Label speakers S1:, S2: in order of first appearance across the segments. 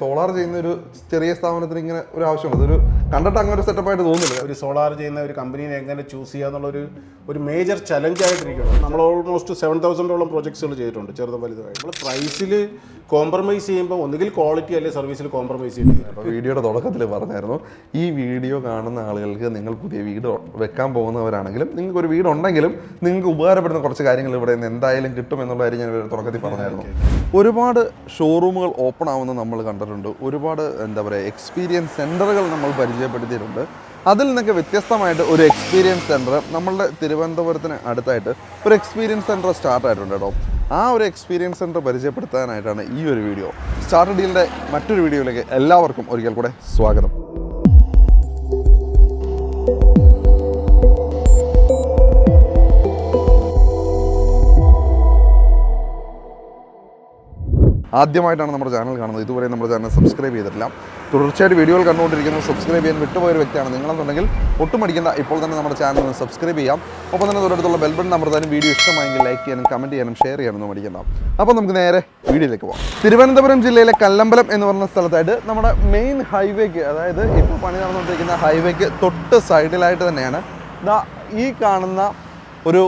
S1: Solar ചെയ്യുന്ന ഒരു ചെറിയ സ്ഥാപനത്തിന് ഇങ്ങനെ ഒരു ആവശ്യമുണ്ട്. അതൊരു കണ്ടിട്ട് അങ്ങനെ ഒരു സെറ്റപ്പായിട്ട് തോന്നുന്നില്ല.
S2: ഒരു സോളാർ ചെയ്യുന്ന ഒരു കമ്പനീനെ എങ്ങനെ ചൂസ് ചെയ്യുക എന്നുള്ളൊരു ഒരു മേജർ ചലഞ്ച് ആയിട്ടിരിക്കണം നമ്മൾ ഓൾമോസ്റ്റ് സെവൻ തൗസൻഡോളം പ്രോജക്ട്സുകൾ ചെയ്തിട്ടുണ്ട് ചെറുതും വലുതുമായി നമ്മൾ പ്രൈസിൽ കോംപ്രമൈസ് ചെയ്യുമ്പോൾ ഒന്നുകിൽ ക്വാളിറ്റി അല്ലെങ്കിൽ സർവീസിൽ കോംപ്രമൈസ് ചെയ്യുന്നത്.
S1: അപ്പോൾ വീഡിയോയുടെ തുടക്കത്തിൽ പറഞ്ഞായിരുന്നു ഈ വീഡിയോ കാണുന്ന ആളുകൾക്ക് നിങ്ങൾ പുതിയ വീട് വെക്കാൻ പോകുന്നവരാണെങ്കിലും നിങ്ങൾക്ക് ഒരു വീടുണ്ടെങ്കിലും നിങ്ങൾക്ക് ഉപകാരപ്പെടുന്ന കുറച്ച് കാര്യങ്ങൾ ഇവിടെ നിന്ന് എന്തായാലും കിട്ടും എന്നുള്ള കാര്യം ഞാൻ തുടക്കത്തിൽ പറഞ്ഞായിരുന്നു. ഒരുപാട് ഷോറൂമുകൾ ഓപ്പൺ ആവുന്ന നമ്മൾ കണ്ടിട്ടുണ്ട്. ഒരുപാട് എന്താ പറയുക എക്സ്പീരിയൻസ് സെന്ററുകൾ നമ്മൾ പരിചയപ്പെടുത്തിയിട്ടുണ്ട്. അതിൽ നിന്നൊക്കെ വ്യത്യസ്തമായിട്ട് ഒരു എക്സ്പീരിയൻസ് സെന്റർ നമ്മളുടെ തിരുവനന്തപുരത്തിന് അടുത്തായിട്ട് ഒരു എക്സ്പീരിയൻസ് സെന്റർ സ്റ്റാർട്ട് ആയിട്ടുണ്ട് കേട്ടോ. ആ ഒരു എക്സ്പീരിയൻസ് സെന്റർ പരിചയപ്പെടുത്താനായിട്ടാണ് ഈ ഒരു വീഡിയോ സ്റ്റാർട്ട് ഡീലിന്റെ മറ്റൊരു വീഡിയോയിലേക്ക് എല്ലാവർക്കും ഒരിക്കൽ കൂടെ സ്വാഗതം. ആദ്യമായിട്ടാണ് നമ്മുടെ ചാനൽ കാണുന്നത്. ഇതുവരെ നമ്മുടെ ചാനൽ സബ്സ്ക്രൈബ് ചെയ്തിട്ടില്ല. തുടർച്ചയായിട്ട് വീഡിയോകൾ കണ്ടുകൊണ്ടിരിക്കുന്നത് സബ്സ്ക്രൈബ് ചെയ്യാൻ വിട്ടുപോയ ഒരു വ്യക്തിയാണ് നിങ്ങളെന്നുണ്ടെങ്കിൽ ഒട്ടും അടിക്കേണ്ട ഇപ്പോൾ തന്നെ നമ്മുടെ ചാനൽ ഒന്ന് സബ്സ്ക്രൈബ് ചെയ്യാം. ഒപ്പം തന്നെ തൊട്ടടുത്തുള്ള ബെൽബൺ അമർത്താനും വീഡിയോ ഇഷ്ടമായെങ്കിൽ ലൈക്ക് ചെയ്യാനും കമന്റ് ചെയ്യാനും ഷെയർ ചെയ്യാനൊന്നും മടിക്കണ്ട. അപ്പോൾ നമുക്ക് നേരെ വീഡിയോയിലേക്ക് പോകാം തിരുവനന്തപുരം ജില്ലയിലെ കല്ലമ്പലം എന്ന് പറഞ്ഞ സ്ഥലത്തായിട്ട് നമ്മുടെ മെയിൻ ഹൈവേക്ക് അതായത് ഇപ്പോൾ പണി നടന്നുകൊണ്ടിരിക്കുന്ന ഹൈവേക്ക് തൊട്ട് സൈഡിലായിട്ട് തന്നെയാണ് ഈ കാണുന്ന ഒരു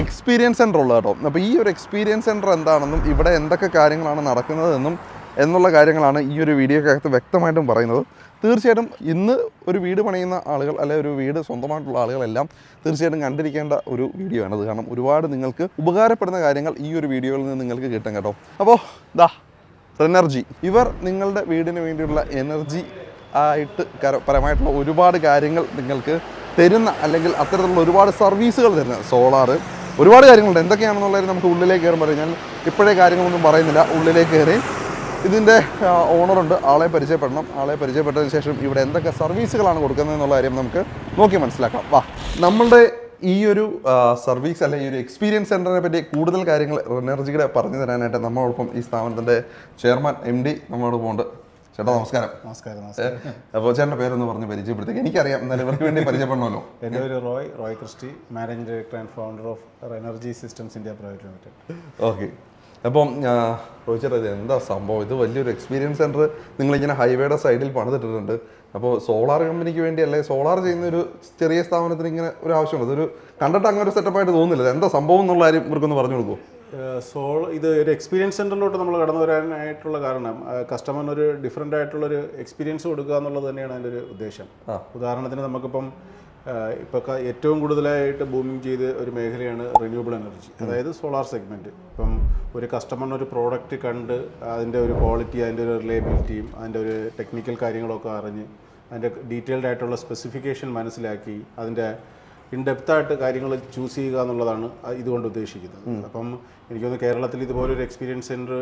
S1: എക്സ്പീരിയൻസ് സെന്റർ ഉള്ളത് കേട്ടോ. അപ്പോൾ ഈ ഒരു എക്സ്പീരിയൻസ് സെന്റർ എന്താണെന്നും ഇവിടെ എന്തൊക്കെ കാര്യങ്ങളാണ് നടക്കുന്നതെന്നും എന്നുള്ള കാര്യങ്ങളാണ് ഈ ഒരു വീഡിയോക്കകത്ത് വ്യക്തമായിട്ടും പറയുന്നത്. തീർച്ചയായിട്ടും ഇന്ന് ഒരു വീട് പണിയുന്ന ആളുകൾ അല്ലെ ഒരു വീട് സ്വന്തമായിട്ടുള്ള ആളുകളെല്ലാം തീർച്ചയായിട്ടും കണ്ടിരിക്കേണ്ട ഒരു വീഡിയോ ആണത് കാരണം ഒരുപാട് നിങ്ങൾക്ക് ഉപകാരപ്പെടുന്ന കാര്യങ്ങൾ ഈ ഒരു വീഡിയോയിൽ നിന്ന് നിങ്ങൾക്ക് കിട്ടും കേട്ടോ. അപ്പോൾ ദാ എനർജി ഇവർ നിങ്ങളുടെ വീടിന് വേണ്ടിയുള്ള എനർജി ആയിട്ട് പരമായിട്ടുള്ള ഒരുപാട് കാര്യങ്ങൾ നിങ്ങൾക്ക് തരുന്ന അല്ലെങ്കിൽ അത്തരത്തിലുള്ള ഒരുപാട് സർവീസുകൾ തരുന്ന സോളാർ ഒരുപാട് കാര്യങ്ങളുണ്ട്. എന്തൊക്കെയാണെന്നുള്ളത് നമുക്ക് ഉള്ളിലേക്ക് കയറുമ്പോൾ ഞാൻ ഇപ്പോഴേ കാര്യങ്ങളൊന്നും പറയുന്നില്ല. ഉള്ളിലേക്ക് കയറി ഇതിന്റെ ഓണറുണ്ട്. ആളെ പരിചയപ്പെടണം. ആളെ പരിചയപ്പെട്ടതിന് ശേഷം ഇവിടെ എന്തൊക്കെ സർവീസുകളാണ് കൊടുക്കുന്നത് എന്നുള്ള കാര്യം നമുക്ക് നോക്കി മനസ്സിലാക്കാം. വാ. നമ്മളുടെ ഈ ഒരു സർവീസ് അല്ലെങ്കിൽ ഈ ഒരു എക്സ്പീരിയൻസ് സെന്ററിനെ പറ്റി കൂടുതൽ കാര്യങ്ങൾ എനർജിയുടെ പറഞ്ഞു തരാനായിട്ട് നമ്മളോടൊപ്പം ഈ സ്ഥാപനത്തിന്റെ ചെയർമാൻ എം ഡി നമ്മളോട് പോകുന്നുണ്ട് ചേട്ടാ നമസ്കാരം.
S2: നമസ്കാരം നമസ്കാരം.
S1: അപ്പോൾ ചേട്ടന്റെ പേരൊന്ന് പറഞ്ഞ് പരിചയപ്പെടുത്തേക്ക് എനിക്കറിയാം എന്നാലും ഇവർക്ക് വേണ്ടി പരിചയപ്പെടണമല്ലോ.
S2: എന്റെ പേര് Roy Roy Christy managing director and founder of energy systems India private limited
S1: okay. അപ്പം ഇത് എന്താ സംഭവം? ഇത് വലിയൊരു എക്സ്പീരിയൻസ് സെന്റർ നിങ്ങളിങ്ങനെ ഹൈവേയുടെ സൈഡിൽ പണിതിട്ടിട്ടുണ്ട്. അപ്പോൾ സോളാർ കമ്പനിക്ക് വേണ്ടി അല്ലെ? സോളാർ ചെയ്യുന്ന ഒരു ചെറിയ സ്ഥാപനത്തിന് ഇങ്ങനെ ഒരു ആവശ്യമുണ്ട്. അതൊരു കണ്ടിട്ട് അങ്ങനെ ഒരു സെറ്റപ്പായിട്ട് തോന്നുന്നില്ല. എന്താ സംഭവം എന്നുള്ള കാര്യം ഇവർക്കൊന്ന് പറഞ്ഞു കൊടുക്കുമോ
S2: സോൾ ഇത് ഒരു എക്സ്പീരിയൻസ് സെന്ററിലോട്ട് നമ്മൾ കടന്നു വരാനായിട്ടുള്ള കാരണം കസ്റ്റമറിന് ഒരു ഡിഫറെന്റ് ആയിട്ടുള്ളൊരു എക്സ്പീരിയൻസ് കൊടുക്കുക എന്നുള്ളത് തന്നെയാണ് അതിന്റെ ഒരു ഉദ്ദേശം. ഉദാഹരണത്തിന് നമുക്കിപ്പം ഇപ്പോൾ ഏറ്റവും കൂടുതലായിട്ട് ബൂമിങ് ചെയ്ത ഒരു മേഖലയാണ് റിന്യൂവബിൾ എനർജി അതായത് സോളാർ സെഗ്മെന്റ് ഇപ്പം ഒരു കസ്റ്റമറിന് ഒരു പ്രോഡക്റ്റ് കണ്ട് അതിന്റെ ഒരു ക്വാളിറ്റി അതിന്റെ ഒരു റിലയബിലിറ്റിയും അതിന്റെ ഒരു ടെക്നിക്കൽ കാര്യങ്ങളൊക്കെ അറിഞ്ഞ് അതിന്റെ ഡീറ്റെയിൽഡ് ആയിട്ടുള്ള സ്പെസിഫിക്കേഷൻ മനസ്സിലാക്കി അതിന്റെ ഇൻഡെപ്തായിട്ട് കാര്യങ്ങൾ ചൂസ് ചെയ്യുക എന്നുള്ളതാണ് ഇതുകൊണ്ട് ഉദ്ദേശിക്കുന്നത്. അപ്പം എനിക്കൊന്ന് കേരളത്തിൽ ഇതുപോലൊരു എക്സ്പീരിയൻസ് സെന്റർ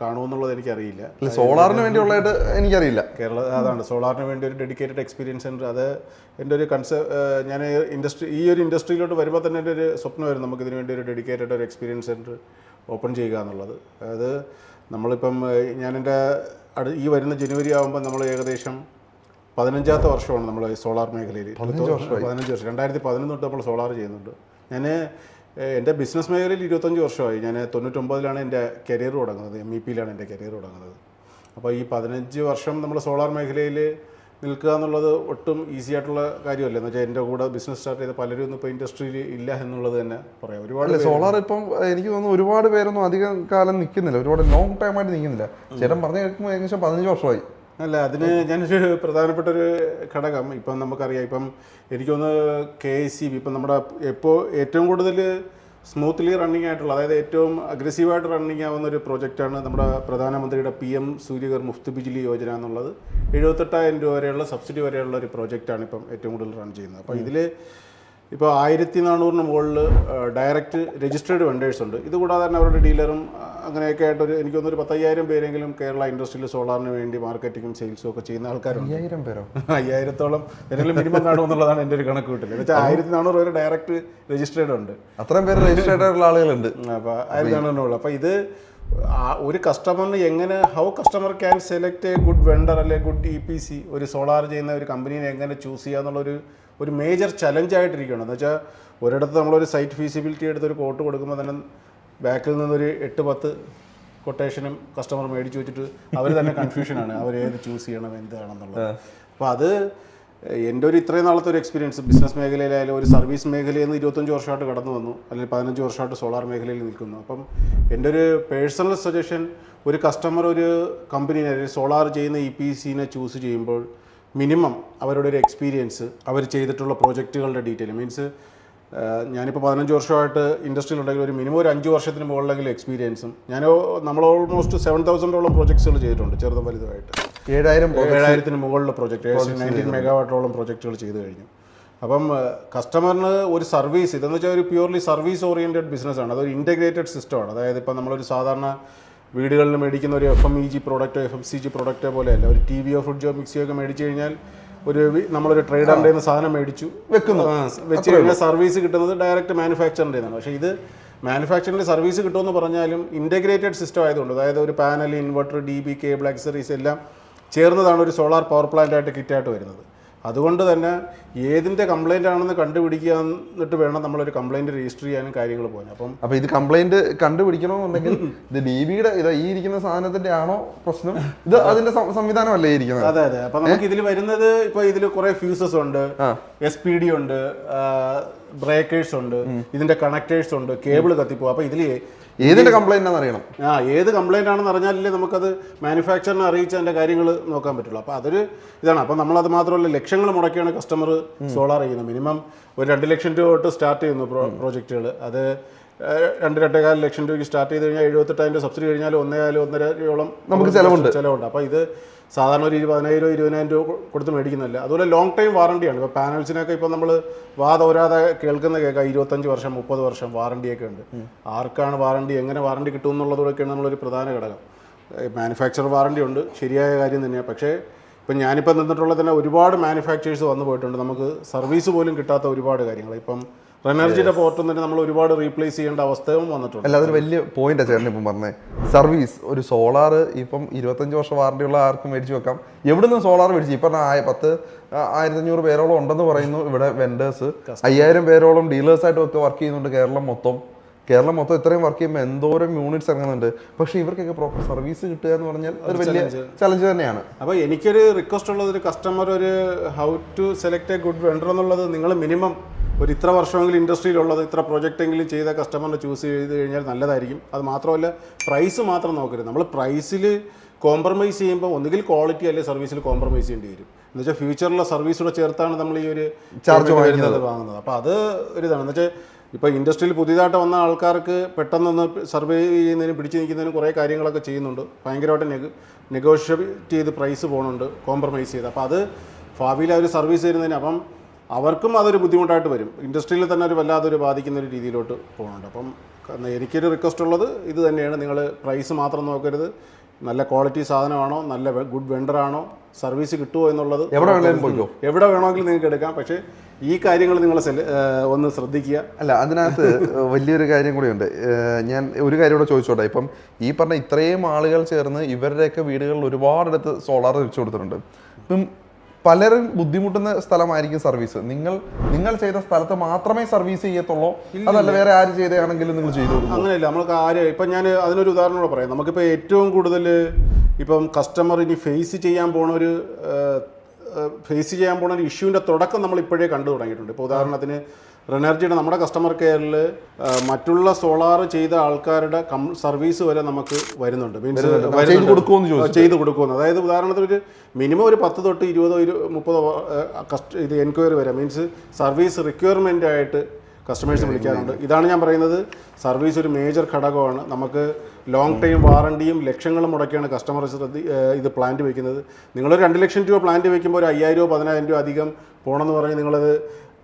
S2: കാണുമെന്നുള്ളത് എനിക്കറിയില്ല.
S1: സോളാറിന് വേണ്ടിയുള്ളതായിട്ട് എനിക്കറിയില്ല.
S2: കേരള അതാണ്. സോളാറിന് വേണ്ടി ഒരു ഡെഡിക്കേറ്റഡ് എക്സ്പീരിയൻസ് സെന്റർ അത് എന്റെ ഒരു കൺസെ ഞാൻ ഇൻഡസ്ട്രി ഈ ഒരു ഇൻഡസ്ട്രിയിലോട്ട് വരുമ്പോൾ തന്നെ എന്റെ ഒരു സ്വപ്നമായിരുന്നു. നമുക്ക് ഇതിന് വേണ്ടി ഒരു ഡെഡിക്കേറ്റഡ് ഒരു എക്സ്പീരിയൻസ് സെന്റർ ഓപ്പൺ ചെയ്യുക എന്നുള്ളത്. അതായത് നമ്മളിപ്പം ഞാനെന്റെ അടു ഈ വരുന്ന ജനുവരി ആകുമ്പോൾ നമ്മൾ ഏകദേശം പതിനഞ്ചാമത്തെ വർഷമാണ് നമ്മൾ സോളാർ മേഖലയിൽ. പതിനഞ്ച് വർഷം. രണ്ടായിരത്തി പതിനൊന്ന് തൊട്ട് നമ്മൾ സോളാർ ചെയ്യുന്നുണ്ട്. ഞാൻ എന്റെ ബിസിനസ് മേഖലയിൽ ഇരുപത്തഞ്ച് വർഷമായി. ഞാൻ തൊണ്ണൂറ്റൊമ്പതിലാണ് എന്റെ കരിയർ തുടങ്ങുന്നത്. എം ഇ പിയിലാണ് എന്റെ കരിയർ തുടങ്ങുന്നത്. അപ്പോൾ ഈ പതിനഞ്ച് വർഷം നമ്മൾ സോളാർ മേഖലയിൽ നിൽക്കുക എന്നുള്ളത് ഒട്ടും ഈസി ആയിട്ടുള്ള കാര്യമല്ല. എന്ന് വെച്ചാൽ എന്റെ കൂടെ ബിസിനസ് സ്റ്റാർട്ട് ചെയ്ത പലരും ഒന്നും ഇപ്പോൾ ഇൻഡസ്ട്രിയിൽ ഇല്ല എന്നുള്ളത് തന്നെ പറയാം. ഒരുപാട്
S1: സോളാർ ഇപ്പം എനിക്ക് തോന്നുന്നു ഒരുപാട് പേരൊന്നും അധികം കാലം നിൽക്കുന്നില്ല ഒരുപാട് ലോങ് ടൈം ആയിട്ട് നിൽക്കുന്നില്ല ചേട്ടൻ പറഞ്ഞു കേൾക്കുമ്പോൾ ഏകദേശം പതിനഞ്ച് വർഷമായി.
S2: അല്ല അതിന് ഞാനൊരു പ്രധാനപ്പെട്ട ഒരു ഘടകം. ഇപ്പം നമുക്കറിയാം ഇപ്പം എനിക്കൊന്ന് കെ എസ് സി ബി ഇപ്പം നമ്മുടെ ഇപ്പോൾ ഏറ്റവും കൂടുതൽ സ്മൂത്ത്ലി റണ്ണിങ് ആയിട്ടുള്ള അതായത് ഏറ്റവും അഗ്രസീവായിട്ട് റണ്ണിങ് ആവുന്ന ഒരു പ്രോജക്റ്റാണ് നമ്മുടെ പ്രധാനമന്ത്രിയുടെ പി എം സൂര്യകർ മുഫ്ത് ബിജിലി യോജന എന്നുള്ളത്. എഴുപത്തെട്ടായിരം രൂപ വരെയുള്ള സബ്സിഡി വരെയുള്ള ഒരു പ്രോജക്റ്റാണ് ഇപ്പം ഏറ്റവും കൂടുതൽ റൺ ചെയ്യുന്നത്. അപ്പോൾ ഇതിൽ ഇപ്പോൾ ആയിരത്തി നാനൂറിന് മുകളിൽ ഡയറക്റ്റ് രജിസ്റ്റേർഡ് വെണ്ടേഴ്സ് ഉണ്ട്. ഇതുകൂടാതെ തന്നെ അവരുടെ ഡീലറും അങ്ങനെയൊക്കെ ആയിട്ടൊരു എനിക്ക് തോന്നുന്നു ഒരു പത്തയ്യായിരം പേരെങ്കിലും കേരള ഇൻഡസ്ട്രിയിൽ സോളാറിന് വേണ്ടി മാർക്കറ്റിങ്ങും സെയിൽസും ഒക്കെ ചെയ്യുന്ന ആൾക്കാരുണ്ട്.
S1: അയ്യായിരം പേരോ?
S2: അയ്യായിരത്തോളം എന്തെങ്കിലും മിനിമം കാണുമെന്നുള്ളതാണ് എന്റെ ഒരു കണക്ക് കൂട്ടില്ല എന്ന് വെച്ചാൽ ആയിരത്തി നാനൂറ് വരെ ഡയറക്റ്റ് രജിസ്റ്റേർഡ് ഉണ്ട്.
S1: അത്രയും പേര് രജിസ്റ്റേർഡ് ആയിട്ടുള്ള ആളുകളുണ്ട്.
S2: അപ്പോൾ ആയിരത്തി നാനൂറിനുള്ളൂ അപ്പോൾ ഇത് ഒരു കസ്റ്റമറിന് എങ്ങനെ how customer can select a good vendor അല്ലെ ഗുഡ് ഇ പി സി ഒരു സോളാർ ചെയ്യുന്ന ഒരു കമ്പനീനെ എങ്ങനെ ചൂസ് ചെയ്യുക എന്നുള്ളൊരു ഒരു മേജർ ചലഞ്ചായിട്ടിരിക്കുകയാണ് എന്ന് വെച്ചാൽ ഒരിടത്ത് നമ്മളൊരു സൈറ്റ് ഫീസിബിലിറ്റി എടുത്ത് ഒരു കോട്ട് കൊടുക്കുമ്പോൾ തന്നെ ബാക്കിൽ നിന്നൊരു എട്ട് പത്ത് കൊട്ടേഷനും കസ്റ്റമർ മേടിച്ച് വെച്ചിട്ട് അവർ തന്നെ കൺഫ്യൂഷനാണ് അവർ ഏത് ചൂസ് ചെയ്യണം എന്താണെന്നുള്ളത് അപ്പോൾ അത് എന്റെ ഒരു ഇത്രയും നാളത്തെ ഒരു എക്സ്പീരിയൻസ് ബിസിനസ് മേഖലയിലായാലും ഒരു സർവീസ് മേഖലയിൽ നിന്ന് ഇരുപത്തഞ്ച് വർഷമായിട്ട് കടന്നു വന്നു. അല്ലെങ്കിൽ പതിനഞ്ച് വർഷമായിട്ട് സോളാർ മേഖലയിൽ നിൽക്കുന്നു. അപ്പം എന്റെ ഒരു പേഴ്സണൽ സജഷൻ ഒരു കസ്റ്റമർ ഒരു കമ്പനീനെ സോളാർ ചെയ്യുന്ന ഇ പി സിനെ ചൂസ് ചെയ്യുമ്പോൾ മിനിമം അവരുടെ ഒരു എക്സ്പീരിയൻസ് അവർ ചെയ്തിട്ടുള്ള പ്രോജക്റ്റുകളുടെ ഡീറ്റെയിൽ മീൻസ് ഞാനിപ്പോൾ പതിനഞ്ച് വർഷമായിട്ട് ഇൻഡസ്ട്രിയിൽ ഉണ്ടെങ്കിൽ ഒരു മിനിമം ഒരു അഞ്ച് വർഷത്തിന് മുകളിലെങ്കിലും എക്സ്പീരിയൻസും ഞാൻ നമ്മൾ ഓൾമോസ്റ്റ് സെവൻ തൗസൻഡോളം പ്രോജക്ട്സുകൾ ചെയ്തിട്ടുണ്ട് ചെറുതും വലുതുമായിട്ട്.
S1: ഏഴായിരം
S2: ഏഴായിരത്തിന് മുകളിലുള്ള പ്രോജക്റ്റ് നയന്റീൻ മെഗാവാട്ടോളം പ്രോജക്റ്റുകൾ ചെയ്തു കഴിഞ്ഞു. അപ്പം കസ്റ്റമറിന് ഒരു സർവീസ് ഇതെന്ന് വെച്ചാൽ ഒരു പ്യൂർലി സർവീസ് ഓറിയന്റഡ് ബിസിനസ്സാണ് അതൊരു ഇന്റഗ്രേറ്റഡ് സിസ്റ്റമാണ് അതായത് ഇപ്പം നമ്മളൊരു സാധാരണ വീടുകളിൽ മേടിക്കുന്ന ഒരു എഫ് എം ഇ ജി പ്രോഡക്റ്റോ എഫ് എം സി ജി പ്രോഡക്റ്റോ പോലെയല്ല ഒരു ടി വിയോ ഫ്രിഡ്ജോ മിക്സിയോ ഒക്കെ മേടിച്ചു കഴിഞ്ഞാൽ ഒരു നമ്മളൊരു ട്രേഡറിന്റെ നിന്ന് സാധനം മേടിച്ചു
S1: വെക്കുന്നു.
S2: വെച്ച് കഴിഞ്ഞാൽ സർവീസ് കിട്ടുന്നത് ഡയറക്റ്റ് മാനുഫാക്ചറിന്റെ നിന്നാണ് പക്ഷേ ഇത് മാനുഫാക്ചറിന്റെ സർവീസ് കിട്ടുമെന്ന് പറഞ്ഞാലും ഇന്റഗ്രേറ്റഡ് സിസ്റ്റം ആയതുകൊണ്ട് അതായത് ഒരു panel inverter D B cable accessories എല്ലാം ചേർന്നതാണ് ഒരു സോളാർ പവർ പ്ലാന്റ് ആയിട്ട് കിറ്റായിട്ട് വരുന്നത്. അതുകൊണ്ട് തന്നെ ഏതിന്റെ കംപ്ലൈന്റ് ആണെന്ന് കണ്ടുപിടിക്കുക എന്നിട്ട് വേണം നമ്മളൊരു കംപ്ലൈന്റ് രജിസ്റ്റർ ചെയ്യാനും കാര്യങ്ങൾ പോകാൻ. അപ്പം
S1: അപ്പോൾ ഇത് കംപ്ലൈന്റ് കണ്ടുപിടിക്കണമെന്നുണ്ടെങ്കിൽ ഇത് ഡി ബിയുടെ ഇത് ഈ ഇരിക്കുന്ന സാധനത്തിന്റെ ആണോ പ്രശ്നം? ഇത് അതിന്റെ സംവിധാനമല്ലേ ഇരിക്കുന്നത്?
S2: അതെ അതെ. അപ്പം നമുക്ക് ഇതിൽ വരുന്നത് ഇപ്പോൾ ഇതിൽ കുറേ ഫ്യൂസസ് ഉണ്ട്. എസ് പി ഡി ഉണ്ട് ബ്രേക്കേഴ്സ് ഉണ്ട് ഇതിന്റെ കണക്ടേഴ്സ് ഉണ്ട് കേബിൾ കത്തിപ്പോ അപ്പോൾ ഇതിൽ
S1: ഏതിന്റെ കംപ്ലൈന്റ് ആണെന്ന് അറിയണം?
S2: ആ ഏത് കംപ്ലൈന്റ് ആണെന്ന് അറിഞ്ഞാലല്ലേ നമുക്കത് മാനുഫാക്ചറിനെ അറിയിച്ച് അതിന്റെ കാര്യങ്ങൾ നോക്കാൻ പറ്റുള്ളൂ. അപ്പോൾ അതൊരു ഇതാണ്. അപ്പോൾ അത് മാത്രമല്ല ലക്ഷങ്ങൾ മുടക്കിയാണ് കസ്റ്റമർ സോളാർ ചെയ്യുന്നത്. മിനിമം ഒരു രണ്ട് ലക്ഷം രൂപ തൊട്ട് സ്റ്റാർട്ട് ചെയ്യുന്നു പ്രോജക്റ്റുകൾ അത് രണ്ട് രണ്ടേകാൽ ലക്ഷം രൂപയ്ക്ക് സ്റ്റാർട്ട് ചെയ്ത് കഴിഞ്ഞാൽ എഴുപത്തെട്ടായിരം സബ്സിഡി കഴിഞ്ഞാൽ ഒന്നേകാലും ഒന്നര രൂപയോളം
S1: നമുക്ക് ചിലവുണ്ട്.
S2: ചിലവുണ്ട്. അപ്പോൾ ഇത് സാധാരണ ഒരു ഇരുപതിനായിരം ഇരുപതിനായിരം രൂപ കൊടുത്ത് മേടിക്കുന്നില്ല അതുപോലെ ലോങ് ടൈം വാറണ്ടിയാണ് ഇപ്പോൾ പാനൽസിനൊക്കെ ഇപ്പോൾ നമ്മൾ വാതോരാതെ കേൾക്കുന്ന കേൾക്കാം. ഇരുപത്തഞ്ച് വർഷം മുപ്പത് വർഷം വാറണ്ടിയൊക്കെ ഉണ്ട്. ആർക്കാണ് വാറണ്ടി എങ്ങനെ വാറണ്ടി കിട്ടും എന്നുള്ളതോടൊക്കെയാണ് നമ്മളൊരു പ്രധാന ഘടകം. മാനുഫാക്ചർ വാറണ്ടി ഉണ്ട്. ശരിയായ കാര്യം തന്നെയാണ്. പക്ഷേ ഇപ്പം ഞാനിപ്പോൾ നിന്നിട്ടുള്ള തന്നെ ഒരുപാട് മാനുഫാക്ചേഴ്സ് വന്നു പോയിട്ടുണ്ട്. നമുക്ക് സർവീസ് പോലും കിട്ടാത്ത ഒരുപാട് കാര്യങ്ങൾ ഇപ്പം റെനർജിയുടെ പോർട്ട് നിന്ന് നമ്മൾ ഒരുപാട് റീപ്ലേസ് ചെയ്യേണ്ട അവസ്ഥയും വന്നിട്ടുണ്ട്.
S1: അല്ല അതൊരു വലിയ പോയിന്റാ ചേട്ടൻ ഇപ്പം പറഞ്ഞേ. സർവീസ് ഒരു സോളാർ ഇപ്പം ഇരുപത്തഞ്ച് വർഷം വാറണ്ടിയുള്ള ആർക്കും മേടിച്ചു വെക്കാം. എവിടുന്ന് സോളാർ മേടിച്ചു? ഇപ്പം ആയ പത്ത് ആ, ആയിരത്തി അഞ്ഞൂറ് പേരോളം ഉണ്ടെന്ന് പറയുന്നു ഇവിടെ വെൻഡേഴ്സ് അയ്യായിരം പേരോളം ഡീലേഴ്സായിട്ടും ഒക്കെ വർക്ക് ചെയ്യുന്നുണ്ട് കേരളം മൊത്തം. കേരളം മൊത്തം ഇത്രയും വർക്ക് ചെയ്യുമ്പോൾ എന്തോരം യൂണിറ്റ്സ് ഇറങ്ങുന്നുണ്ട്. പക്ഷെ ഇവർക്കൊക്കെ പ്രോപ്പർ സർവീസ് കിട്ടുക എന്ന് പറഞ്ഞാൽ ഒരു വലിയ ചലഞ്ച് തന്നെയാണ്.
S2: അപ്പോൾ എനിക്കൊരു റിക്വസ്റ്റ് ഉള്ളത് ഒരു കസ്റ്റമർ ഒരു how to select a good vendor എന്നുള്ളത് നിങ്ങൾ മിനിമം ഒരു ഇത്ര വർഷമെങ്കിലും ഇൻഡസ്ട്രിയിലുള്ളത് ഇത്ര പ്രൊജക്റ്റ് എങ്കിലും ചെയ്ത കസ്റ്റമറിനെ ചൂസ് ചെയ്ത് കഴിഞ്ഞാൽ നല്ലതായിരിക്കും. അത് മാത്രമല്ല പ്രൈസ് മാത്രം നോക്കരുത്. നമ്മൾ പ്രൈസിൽ കോംപ്രമൈസ് ചെയ്യുമ്പോൾ ഒന്നുകിൽ ക്വാളിറ്റി അല്ലെങ്കിൽ സർവീസിൽ കോംപ്രമൈസ് ചെയ്യേണ്ടി വരും. എന്ന് വെച്ചാൽ ഫ്യൂച്ചറിലെ സർവീസ് കൂടെ ചേർത്താണ് നമ്മൾ ഈ ഒരു
S1: ചാർജ്
S2: വാങ്ങുന്നത് വരുന്നത് വാങ്ങുന്നത്. അപ്പോൾ അത് ഒരു ഇതാണ്. എന്ന് വെച്ചാൽ ഇപ്പോൾ ഇൻഡസ്ട്രിയിൽ പുതിയതായിട്ട് വന്ന ആൾക്കാർക്ക് പെട്ടെന്നൊന്ന് സർവേ ചെയ്യുന്നതിനും പിടിച്ചു നിൽക്കുന്നതിനും കുറേ കാര്യങ്ങളൊക്കെ ചെയ്യുന്നുണ്ട്. ഭയങ്കരമായിട്ട് നെഗ് നെഗോഷിയേറ്റ് ചെയ്ത് പ്രൈസ് പോകുന്നുണ്ട് കോംപ്രമൈസ് ചെയ്ത്. അപ്പോൾ അത് ഭാവിയിൽ അവർ സർവീസ് തരുന്നതിന് അപ്പം അവർക്കും അതൊരു ബുദ്ധിമുട്ടായിട്ട് വരും. ഇൻഡസ്ട്രിയിൽ തന്നെ ഒരു വല്ലാതൊരു ബാധിക്കുന്ന ഒരു രീതിയിലോട്ട് പോകുന്നുണ്ട്. അപ്പം എനിക്കൊരു റിക്വസ്റ്റ് ഉള്ളത് ഇത് തന്നെയാണ്. നിങ്ങൾ പ്രൈസ് മാത്രം നോക്കരുത്. നല്ല ക്വാളിറ്റി സാധനമാണോ? നല്ല ഗുഡ് വെണ്ടറാണോ സർവീസ് കിട്ടുമോ എന്നുള്ളത്
S1: എവിടെ വേണമെങ്കിലും
S2: എവിടെ വേണമെങ്കിലും നിങ്ങൾക്ക് എടുക്കാം. പക്ഷേ ഈ കാര്യങ്ങൾ നിങ്ങൾ ഒന്ന് ശ്രദ്ധിക്കുക.
S1: അല്ല അതിനകത്ത് വലിയൊരു കാര്യം കൂടിയുണ്ട് ഞാൻ ഒരു കാര്യം കൂടെ ചോദിച്ചോട്ടെ. ഇപ്പം ഈ പറഞ്ഞ ഇത്രയും ആളുകൾ ചേർന്ന് ഇവരുടെയൊക്കെ വീടുകളിൽ ഒരുപാടിടത്ത് സോളാർ വെച്ചു കൊടുത്തിട്ടുണ്ട്. ഇപ്പം പലരും ബുദ്ധിമുട്ടുന്ന സ്ഥലമായിരിക്കും സർവീസ്. നിങ്ങൾ നിങ്ങൾ ചെയ്ത സ്ഥലത്ത് മാത്രമേ സർവീസ് ചെയ്യത്തുള്ളൂ? അതല്ല വേറെ ആര് ചെയ്തതാണെങ്കിലും നിങ്ങൾ ചെയ്തു
S2: അങ്ങനെയല്ല നമ്മൾക്ക് ആര് ഇപ്പം ഞാൻ അതിനൊരു ഉദാഹരണം കൂടെ പറയാം. നമുക്കിപ്പോൾ ഏറ്റവും കൂടുതൽ ഇപ്പം കസ്റ്റമർ ഇനി ഫേസ് ചെയ്യാൻ പോണ ഒരു ഫേസ് ചെയ്യാൻ പോണ ഒരു ഇഷ്യൂവിന്റെ തുടക്കം നമ്മൾ ഇപ്പോഴേ കണ്ടു തുടങ്ങിയിട്ടുണ്ട്. ഇപ്പോൾ ഉദാഹരണത്തിന് റെനർജിയുടെ നമ്മുടെ കസ്റ്റമർ കെയറിൽ മറ്റുള്ള സോളാർ ചെയ്ത ആൾക്കാരുടെ കം സർവീസ് വരെ നമുക്ക് വരുന്നുണ്ട്. മീൻസ്
S1: ചെയ്ത് കൊടുക്കുമെന്ന് ചോദിച്ചു
S2: ചെയ്ത് കൊടുക്കുമെന്ന് അതായത് ഉദാഹരണത്തിന് ഒരു മിനിമം ഒരു പത്ത് തൊട്ട് ഇരുപതോ ഇരു മുപ്പതോ കസ്റ്റ ഇത് എൻക്വയറി വരെ. മീൻസ് സർവീസ് റിക്വയർമെന്റ് ആയിട്ട് കസ്റ്റമേഴ്സ് വിളിക്കാറുണ്ട്. ഇതാണ് ഞാൻ പറയുന്നത്. സർവീസ് ഒരു മേജർ ഘടകമാണ്. നമുക്ക് ലോങ് ടൈം വാറണ്ടിയും ലക്ഷങ്ങളും മുടക്കിയാണ് കസ്റ്റമർ ശ്രദ്ധി ഇത് പ്ലാന്റ് വയ്ക്കുന്നത് നിങ്ങളൊരു രണ്ട് ലക്ഷം രൂപ പ്ലാന്റ് വയ്ക്കുമ്പോൾ ഒരു അയ്യായിരം രൂപ പതിനായിരം രൂപ അധികം പോകണമെന്ന് പറഞ്ഞ് നിങ്ങളത്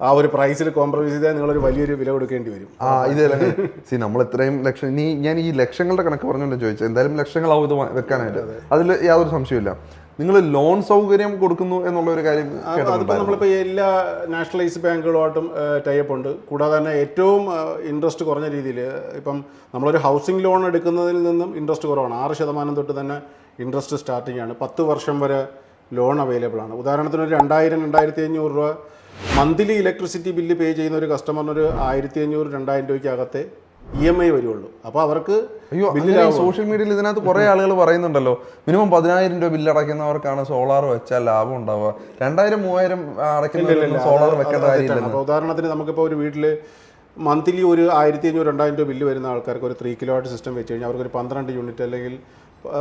S2: ആ ഒരു പ്രൈസിൽ കോംപ്രമൈസ് ചെയ്താൽ നിങ്ങളൊരു വലിയൊരു വില കൊടുക്കേണ്ടി വരും.
S1: ആ ഇതല്ല സി നമ്മൾ ഇത്രയും ലക്ഷം നീ ഞാൻ ഈ ലക്ഷങ്ങളുടെ കണക്ക് പറഞ്ഞുകൊണ്ട് ചോദിച്ചത്. എന്തായാലും ലക്ഷങ്ങളാവും ഇത് വെക്കാനായിട്ട്. അതിൽ യാതൊരു സംശയമില്ല നിങ്ങൾ ലോൺ സൗകര്യം കൊടുക്കുന്നു എന്നുള്ള ഒരു കാര്യം?
S2: അതിപ്പോൾ നമ്മളിപ്പോൾ എല്ലാ നാഷണലൈസ് ബാങ്കുകളുമായിട്ടും ടൈപ്പ് ഉണ്ട്. കൂടാതെ തന്നെ ഏറ്റവും ഇൻട്രസ്റ്റ് കുറഞ്ഞ രീതിയിൽ ഇപ്പം നമ്മളൊരു ഹൗസിംഗ് ലോൺ എടുക്കുന്നതിൽ നിന്നും ഇൻട്രസ്റ്റ് കുറവാണ്. ആറ് ശതമാനം തൊട്ട് തന്നെ ഇൻട്രസ്റ്റ് സ്റ്റാർട്ടിംഗ് ആണ്. പത്ത് വർഷം വരെ ലോൺ അവൈലബിൾ ആണ്. ഉദാഹരണത്തിന് ഒരു രണ്ടായിരം രണ്ടായിരത്തി അഞ്ഞൂറ് രൂപ മന്ത്ലി ഇലക്ട്രിസിറ്റി ബില്ല് പേ ചെയ്യുന്ന ഒരു കസ്റ്റമറിന് ഒരു ആയിരത്തി അഞ്ഞൂറ് രണ്ടായിരം രൂപയ്ക്കകത്തെ ഇ എം ഐ വരുള്ളൂ. അപ്പോൾ അവർക്ക്
S1: അയ്യോ സോഷ്യൽ മീഡിയയിൽ ഇതിനകത്ത് കുറെ ആളുകൾ പറയുന്നുണ്ടല്ലോ മിനിമം പതിനായിരം രൂപ ബില്ല് അടയ്ക്കുന്നവർക്കാണ് സോളാർ വെച്ചാൽ ലാഭം ഉണ്ടാവുക. രണ്ടായിരം മൂവായിരം അടയ്ക്കുന്നവരൊന്നും സോളാർ വെക്കേണ്ട കാര്യമില്ല
S2: അപ്പോൾ ഉദാഹരണത്തിന് നമുക്കിപ്പോൾ ഒരു വീട്ടിൽ മന്ത്ലി ഒരു ആയിരത്തി അഞ്ഞൂറ് രണ്ടായിരം രൂപ ബില്ല് വരുന്ന ആൾക്കാർക്ക് ഒരു ത്രീ കിലോ വാട്ട് സിസ്റ്റം വെച്ച് കഴിഞ്ഞാൽ അവർക്ക് ഒരു പന്ത്രണ്ട് യൂണിറ്റ് അല്ലെങ്കിൽ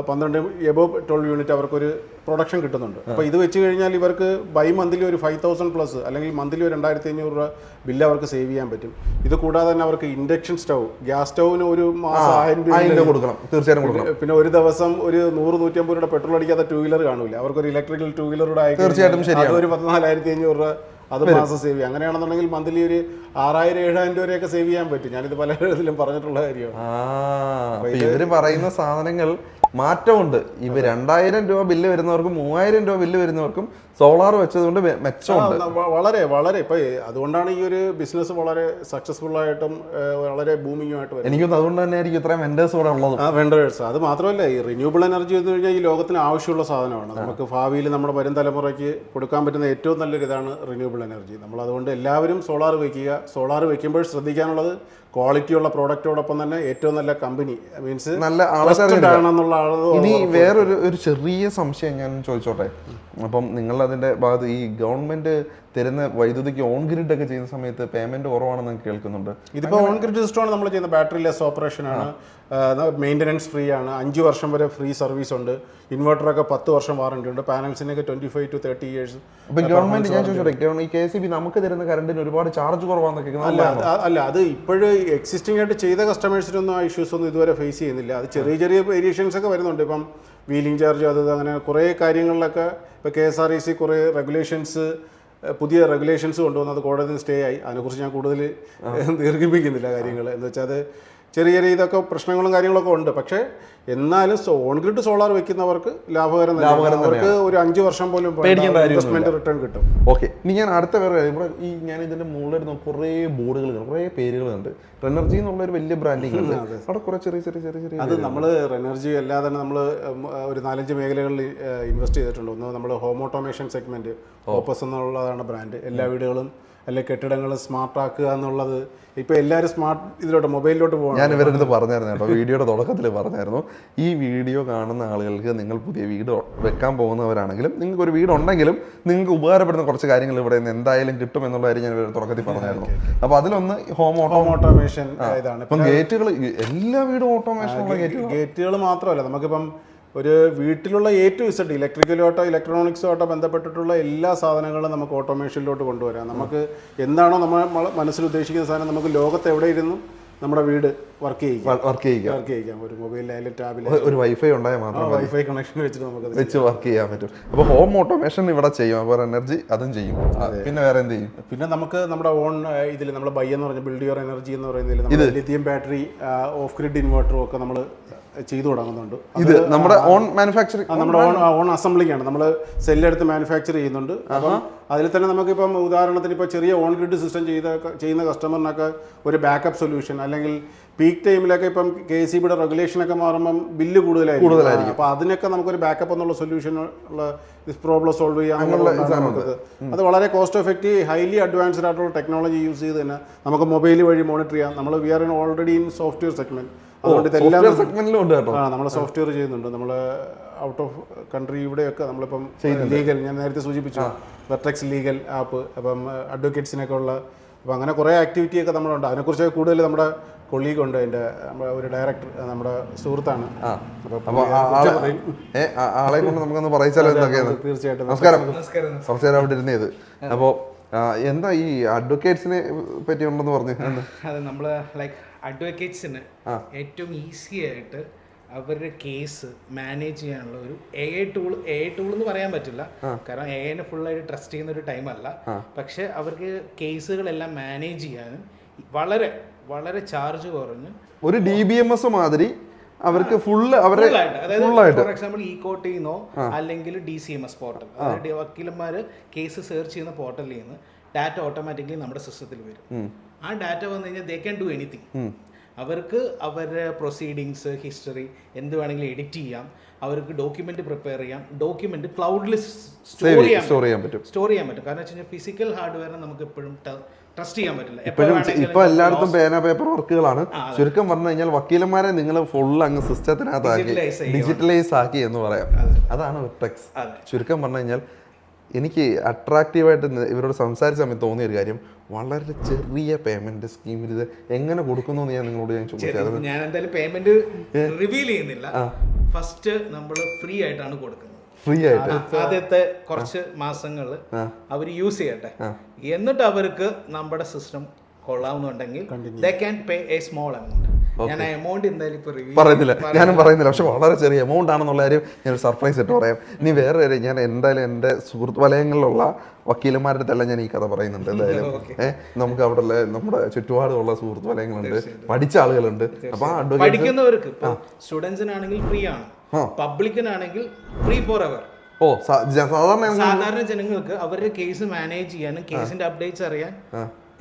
S2: പന്ത്രണ്ട് എബോവ് ട്വൽവ് യൂണിറ്റ് അവർക്കൊരു പ്രൊഡക്ഷൻ കിട്ടുന്നുണ്ട്. അപ്പോൾ ഇത് വെച്ച് കഴിഞ്ഞാൽ ഇവർക്ക് ബൈ മന്തിലി ഒരു ഫൈവ് തൗസൻഡ് പ്ലസ് അല്ലെങ്കിൽ മന്തിലി ഒരു രണ്ടായിരത്തി അഞ്ഞൂറ് രൂപ ബില്ല് അവർക്ക് സേവ് ചെയ്യാൻ പറ്റും. ഇത് കൂടാതെ തന്നെ അവർക്ക് ഇൻഡക്ഷൻ സ്റ്റൗ ഗ്യാസ് സ്റ്റൗവിന് ഒരു മാസം ആയിരം രൂപ
S1: കൊടുക്കണം. തീർച്ചയായും കൊടുക്കണം.
S2: പിന്നെ ഒരു ദിവസം ഒരു നൂറ് നൂറ്റമ്പത് രൂപ പെട്രോൾ അടിക്കാത്ത ടൂ വീലർ കാണില്ല. അവർക്ക് ഒരു ഇലക്ട്രിക്കൽ ടൂ വീലർ
S1: തീർച്ചയായിട്ടും
S2: ഒരു പതിനാലായിരത്തി അഞ്ഞൂറ് രൂപ അത് മാസം സേവ് ചെയ്യാം. അങ്ങനെയാണെന്നുണ്ടെങ്കിൽ മന്ത്ലി ഒരു ആറായിരം ഏഴായിരം രൂപയൊക്കെ സേവ് ചെയ്യാൻ പറ്റും. ഞാനിത് പല ഇതിലും പറഞ്ഞിട്ടുള്ള കാര്യമാണ്.
S1: ഇവർ പറയുന്ന സാധനങ്ങൾ മാറ്റമുണ്ട്. ഇവ രണ്ടായിരം രൂപ ബില്ല് വരുന്നവർക്കും മൂവായിരം രൂപ ബില്ല് വരുന്നവർക്കും സോളാർ വെച്ചതുകൊണ്ട് മെച്ചമുണ്ട്.
S2: വളരെ വളരെ. ഇപ്പൊ അതുകൊണ്ടാണ് ഈ ഒരു ബിസിനസ് വളരെ സക്സസ്ഫുൾ ആയിട്ടും വളരെ ബൂമിങ്ങുമായിട്ട്
S1: എനിക്കൊന്നും അതുകൊണ്ട് തന്നെ ആയിരിക്കും ഇത്രയും വെൻഡേഴ്സ് ഇവിടെ ഉള്ളത്.
S2: ആ വെണ്ടേഴ്സ് അത് മാത്രമല്ല ഈ റിന്യൂവബിൾ എനർജി എന്ന് കഴിഞ്ഞാൽ ഈ ലോകത്തിന് ആവശ്യമുള്ള സാധനമാണ്. നമുക്ക് ഭാവിയിൽ നമ്മുടെ വരും തലമുറയ്ക്ക് കൊടുക്കാൻ പറ്റുന്ന ഏറ്റവും നല്ലൊരു ഇതാണ് റിന്യൂവബിൾ എനർജി നമ്മൾ അതുകൊണ്ട് എല്ലാവരും സോളാർ വെക്കുക. സോളാർ വെക്കുമ്പോൾ ശ്രദ്ധിക്കാനുള്ളത് ക്വാളിറ്റിയുള്ള പ്രോഡക്റ്റോടൊപ്പം തന്നെ ഏറ്റവും നല്ല കമ്പനി മീൻസ്
S1: നല്ല
S2: ആളത്
S1: ഇനി വേറൊരു ഒരു ചെറിയ സംശയം ഞാൻ ചോദിച്ചോട്ടെ? അപ്പം നിങ്ങൾ അതിന്റെ ഭാഗത്ത് ഈ ഗവൺമെന്റ് തരുന്ന വൈദ്യുതിക്ക് ഓൺ ഗ്രിഡ് ഒക്കെ ചെയ്യുന്ന സമയത്ത് പേയ്മെന്റ് കുറവാണെന്ന് കേൾക്കുന്നുണ്ട്.
S2: ഇതിപ്പോൾ ഓൺ ഗ്രിഡ് സിസ്റ്റമാണ് നമ്മൾ ചെയ്യുന്ന ബാറ്ററി ലെസ് ഓപ്പറേഷൻ ആണ്. മെയിന്റനൻസ് ഫ്രീ ആണ്. അഞ്ച് വർഷം വരെ ഫ്രീ സർവീസ് ഉണ്ട്. ഇൻവെർട്ടറൊക്കെ പത്ത് വർഷം വാറണ്ടി ഉണ്ട്. പാനൽസിനൊക്കെ twenty five to thirty years
S1: government ഞാൻ ചോദിച്ചോട്ടെ ഈ കെ സി ബി നമുക്ക് തരുന്ന കറണ്ടിന് ഒരുപാട് ചാർജ് കുറവാണെന്നൊക്കെ
S2: അല്ല അല്ല അത് ഇപ്പോഴും എക്സിസ്റ്റിംഗ് ആയിട്ട് ചെയ്ത കസ്റ്റമേഴ്സിനൊന്നും ആ ഇഷ്യൂസ് ഒന്നും ഇതുവരെ ഫേസ് ചെയ്യുന്നില്ല. അത് ചെറിയ ചെറിയ വേരിയേഷൻസ് ഒക്കെ വരുന്നുണ്ട്. ഇപ്പം വീലിംഗ് ചാർജ് അത് അങ്ങനെ കുറേ കാര്യങ്ങളിലൊക്കെ ഇപ്പോൾ K S E R C കുറേ റെഗുലേഷൻസ് പുതിയ റെഗുലേഷൻസ് കൊണ്ടുവന്നത് കോടതി സ്റ്റേ ആയി. അതിനെക്കുറിച്ച് ഞാൻ കൂടുതൽ ദീർഘിപ്പിക്കുന്നില്ല കാര്യങ്ങൾ എന്ന് വെച്ചാൽ അത് ചെറിയ ചെറിയ ഇതൊക്കെ പ്രശ്നങ്ങളും കാര്യങ്ങളൊക്കെ ഉണ്ട്. പക്ഷേ എന്നാലും ഓൺ ഗ്രിഡ് സോളാർ വെക്കുന്നവർക്ക് ലാഭകരം ലാഭകരം അവർക്ക് ഒരു അഞ്ച് വർഷം പോലും ഇൻവെസ്റ്റ്മെന്റ് റിട്ടേൺ കിട്ടും.
S1: ഓക്കെ ഇനി ഞാൻ അടുത്ത വേറെ. ഇവിടെ ഈ ഞാൻ ഇതിന്റെ മുകളിലിരുന്ന കുറേ ബോർഡുകൾ കുറേ പേരുകളുണ്ട്. റെനർജി എന്നുള്ള ഒരു വലിയ ബ്രാൻഡിങ് ഉണ്ട്. അവിടെ കുറെ ചെറിയ ചെറിയ ചെറിയ ചെറിയ
S2: അത് നമ്മൾ റെനർജി അല്ലാതെ തന്നെ നമ്മൾ ഒരു നാലഞ്ച് മേഖലകളിൽ ഇൻവെസ്റ്റ് ചെയ്തിട്ടുണ്ട് ഒന്ന് നമ്മൾ ഹോം ഓട്ടോമേഷൻ സെഗ്മെന്റ് ഓപ്പസ് എന്നുള്ളതാണ് ബ്രാൻഡ് എല്ലാ വീടുകളും അല്ലെങ്കിൽ കെട്ടിടങ്ങൾ സ്മാർട്ട് ആക്കുക എന്നുള്ളത്. ഇപ്പൊ എല്ലാവരും സ്മാർട്ട് ഇതിലോട്ട് മൊബൈലിലോട്ട് പോകണം
S1: ഞാൻ ഇവരുടെ അടുത്ത് പറഞ്ഞായിരുന്നു കേട്ടോ. വീഡിയോയുടെ തുടക്കത്തിൽ പറഞ്ഞായിരുന്നു. ഈ വീഡിയോ കാണുന്ന ആളുകൾക്ക് നിങ്ങൾ പുതിയ വീട് വെക്കാൻ പോകുന്നവരാണെങ്കിലും നിങ്ങൾക്ക് ഒരു വീടുണ്ടെങ്കിലും നിങ്ങൾക്ക് ഉപകാരപ്പെടുന്ന കുറച്ച് കാര്യങ്ങൾ ഇവിടെ നിന്ന് എന്തായാലും കിട്ടും എന്നുള്ള കാര്യം ഞാൻ തുടക്കത്തിൽ പറഞ്ഞായിരുന്നു. അപ്പോൾ അതിലൊന്ന് ഹോം
S2: ഹോം ഓട്ടോമേഷൻ ഇതാണ്.
S1: ഇപ്പം ഗേറ്റുകൾ എല്ലാ വീടും ഓട്ടോമേഷൻ ഗേറ്റുകൾ
S2: മാത്രമല്ല. നമുക്കിപ്പം ഒരു വീട്ടിലുള്ള എ ടു ഇസഡ് ഇലക്ട്രിക്കലോട്ടോ ഇലക്ട്രോണിക്സോ ആട്ടോ ബന്ധപ്പെട്ടിട്ടുള്ള എല്ലാ സാധനങ്ങളും നമുക്ക് ഓട്ടോമേഷനിലോട്ട് കൊണ്ടുവരാം. നമുക്ക് എന്താണോ നമ്മൾ മനസ്സിൽ ഉദ്ദേശിക്കുന്ന സാധനം നമുക്ക് ലോകത്ത് എവിടെ ഇരുന്നും നമ്മുടെ വീട് വർക്ക് ചെയ്യിക്കാം.
S1: വർക്ക് ചെയ്യുക
S2: വർക്ക് ചെയ്യാം ഒരു മൊബൈലായാലും ടാബിലായാലും
S1: ഒരു വൈഫൈ ഉണ്ടായാൽ മാത്രം
S2: വൈഫൈ കണക്ഷൻ വെച്ചിട്ട് നമുക്ക്
S1: വെച്ച് വർക്ക് ചെയ്യാൻ പറ്റും. അപ്പോൾ ഹോം ഓട്ടോമേഷൻ ഇവിടെ ചെയ്യും. അപ്പോൾ എനർജി അതും ചെയ്യും. പിന്നെ വേറെ എന്ത് ചെയ്യും?
S2: പിന്നെ നമുക്ക് നമ്മുടെ ഓൺ ഇതിൽ നമ്മൾ ബൈ എന്ന് പറഞ്ഞ ബിൽഡ് യുവർ എനർജി എന്ന് പറയുന്നതിൽ ലിഥിയം ബാറ്ററി ഓഫ് ഗ്രിഡ് ഇൻവെർട്ടറും ഒക്കെ നമ്മൾ ചെയ്തു തുടങ്ങുന്നുണ്ട്.
S1: ഇത് നമ്മുടെ ഓൺ മാനുഫാക്ചറിങ്
S2: നമ്മുടെ ഓൺ ഓൺ അസംബ്ലിംഗ് ആണ് നമ്മൾ സെല്ലെടുത്ത് മാനുഫാക്ചർ ചെയ്യുന്നുണ്ട്. അപ്പം അതിൽ തന്നെ നമുക്കിപ്പം ഉദാഹരണത്തിന് ഇപ്പോൾ ചെറിയ ഓൺ ഗ്രിഡ് സിസ്റ്റം ചെയ്ത ചെയ്യുന്ന കസ്റ്റമറിനൊക്കെ ഒരു ബാക്കപ്പ് സൊല്യൂഷൻ അല്ലെങ്കിൽ പീക്ക് ടൈമിലൊക്കെ ഇപ്പം കെ സി ബിയുടെ റെഗുലേഷനൊക്കെ മാറുമ്പം ബില്ല് കൂടുതലായിരിക്കും. കൂടുതലായിരിക്കും. അപ്പോൾ അതിനൊക്കെ നമുക്കൊരു ബാക്കപ്പ് എന്നുള്ള സൊല്യൂഷൻ ഉള്ള പ്രോബ്ലം സോൾവ് ചെയ്യാൻ അത് വളരെ കോസ്റ്റ് എഫക്റ്റീവ് ഹൈലി അഡ്വാൻസ്ഡ് ആയിട്ടുള്ള ടെക്നോളജി യൂസ് ചെയ്ത് തന്നെ നമുക്ക് മൊബൈൽ വഴി മോണിറ്റർ ചെയ്യാം. നമ്മൾ we are in already in software segment അതുകൊണ്ട് ഇതെല്ലാം
S1: സോഫ്റ്റ്വെയർ സെഗ്മെന്റിലും ഉണ്ട് കേട്ടോ.
S2: ആ നമ്മൾ സോഫ്റ്റ്വെയർ ചെയ്യുന്നുണ്ട്. നമ്മൾ ഔട്ട് ഓഫ് കൺട്രി ഇവിടെയൊക്കെ നമ്മളിപ്പം ലീഗൽ ഞാൻ നേരത്തെ സൂചിപ്പിച്ചു. വെർട്ടെക്സ് ലീഗൽ ആപ്പ് അപ്പം അഡ്വക്കേറ്റ്സിനൊക്കെ ഉള്ള അപ്പം അങ്ങനെ കുറേ ആക്ടിവിറ്റി ഒക്കെ നമ്മളുണ്ട്. അതിനെക്കുറിച്ച് കൂടുതൽ നമ്മുടെ കൊളീഗ് ഉണ്ട് എന്റെ നമ്മുടെ ഒരു ഡയറക്ടർ നമ്മുടെ സുഹൃത്താണ്.
S1: അപ്പോൾ ആളെ കൊണ്ട് നമുക്കൊന്ന് പറയിച്ചാലോ എന്തൊക്കെയാണ്
S2: തീർച്ചയായിട്ടും.
S1: നമസ്കാരം. നമസ്കാരം നേരം അവിടെ ഇരുന്നേത് അപ്പോൾ എന്താ ഈ അഡ്വക്കേറ്റ്സിനെ പറ്റി ഉണ്ടെന്ന് പറഞ്ഞു?
S3: അതെ നമ്മൾ നമ്മൾ ലൈക്ക് അഡ്വക്കേറ്റ്സിന് ഏറ്റവും ഈസി ആയിട്ട് അവരുടെ കേസ് മാനേജ് ചെയ്യാനുള്ള ഒരു A I tool A I tool എന്ന് പറയാൻ പറ്റില്ല. കാരണം എ ഐനെ ഫുള്ളായിട്ട് ട്രസ്റ്റ് ചെയ്യുന്ന ഒരു ടൈം അല്ല. പക്ഷെ അവർക്ക് കേസുകളെല്ലാം മാനേജ് ചെയ്യാനും വളരെ വളരെ ചാർജ് കുറഞ്ഞ്
S1: ഒരു ഡി ബി എം എസ് മാതിരി അവർക്ക് ഫുള്ള് അവരെ
S3: അതായത് ഫോർ എക്സാമ്പിൾ ഈ കോർട്ടിൽ നിന്നോ അല്ലെങ്കിൽ D C M S portal അതായത് വക്കീലന്മാർ കേസ് സെർച്ച് ചെയ്യുന്ന പോർട്ടലിൽ നിന്ന് ഡാറ്റ ഓട്ടോമാറ്റിക്കലി നമ്മുടെ സിസ്റ്റത്തിൽ വരും. ആ ഡാറ്റ വന്നു കഴിഞ്ഞാൽ ദേ ക്യാൻ ഡു എനിത്തിങ് അവർക്ക് അവരുടെ പ്രൊസീഡിങ്സ് ഹിസ്റ്ററി എന്ത് വേണമെങ്കിലും എഡിറ്റ് ചെയ്യാം. അവർക്ക് ഡോക്യുമെന്റ് പ്രിപ്പയർ ചെയ്യാം. ഡോക്യുമെന്റ് ക്ലൗഡിൽ സ്റ്റോർ ചെയ്യാൻ
S1: സ്റ്റോർ ചെയ്യാൻ പറ്റും.
S3: സ്റ്റോർ ചെയ്യാൻ പറ്റും. കാരണം വെച്ച് കഴിഞ്ഞാൽ ഫിസിക്കൽ ഹാർഡ്വെയറിനെ നമുക്ക് എപ്പോഴും ട്രസ്റ്റ് ചെയ്യാൻ പറ്റില്ല. എപ്പോഴും
S1: ഇപ്പോഴും ഇപ്പൊ എല്ലായിടത്തും പേന പേപ്പർ വർക്കുകളാണ് ചുരുക്കം പറഞ്ഞു കഴിഞ്ഞാൽ വക്കീലന്മാരെ നിങ്ങൾ ഫുൾ അങ്ങ് സിസ്റ്റത്തിനകത്താക്കി ഡിജിറ്റലൈസ് ആക്കി എന്ന് പറയാം. അതാണ്. ചുരുക്കം പറഞ്ഞു കഴിഞ്ഞാൽ എനിക്ക് അട്രാക്റ്റീവായിട്ട് ഇവരോട് സംസാരിച്ച സമയത്ത് തോന്നിയ ഒരു കാര്യം വളരെ ചെറിയ പേയ്മെന്റ് സ്കീമിൽ ഇത് എങ്ങനെ കൊടുക്കുന്നു എന്ന് ഞാൻ നിങ്ങളോട് ഞാൻ ചോദിച്ചത്
S3: ഞാൻ എന്തായാലും പേയ്മെന്റ് റിവീൽ ചെയ്യുന്നില്ല. ഫസ്റ്റ് നമ്മൾ ഫ്രീ ആയിട്ടാണ് കൊടുക്കുന്നത്.
S1: ഫ്രീ ആയിട്ട്.
S3: ആദ്യത്തെ കുറച്ച് മാസങ്ങൾ അവർ യൂസ് ചെയ്യട്ടെ. എന്നിട്ട് അവർക്ക് നമ്മുടെ system കൊള്ളാവുന്നുണ്ടെങ്കിൽ they can pay a small amount ഞാൻ എമൗണ്ട് എന്തായാലും
S1: പറയുന്നില്ല. ഞാനും പറയുന്നില്ല. പക്ഷെ വളരെ ചെറിയ എമൗണ്ട് ആണെന്നുള്ള കാര്യം ഞാനൊരു സർപ്രൈസ് ഇട്ട് പറയാം. ഇനി വേറെ കാര്യം ഞാൻ എന്തായാലും എന്റെ സുഹൃത്ത് വലയങ്ങളിലുള്ള വക്കീലന്മാരുടെ അടുത്തെല്ലാം ഞാൻ ഈ കഥ പറയുന്നുണ്ട്. എന്തായാലും ഏഹ് നമുക്ക് അവിടെ ഉള്ള നമ്മുടെ ചുറ്റുപാടുള്ള സുഹൃത്ത് വലയങ്ങളുണ്ട് പഠിച്ച ആളുകളുണ്ട്. അപ്പൊ ആ
S3: പഠിക്കുന്നവർക്ക് സ്റ്റുഡൻസിനാണെങ്കിൽ ഫ്രീ ആണ്. പബ്ലിക്കിനാണെങ്കിൽ ഫ്രീ ഫോർ എവർ
S1: ഓ സാധാരണ
S3: സാധാരണ ജനങ്ങൾക്ക് അവരുടെ കേസ് മാനേജ് ചെയ്യാനും കേസിന്റെ അപ്ഡേറ്റ്സ് അറിയാൻ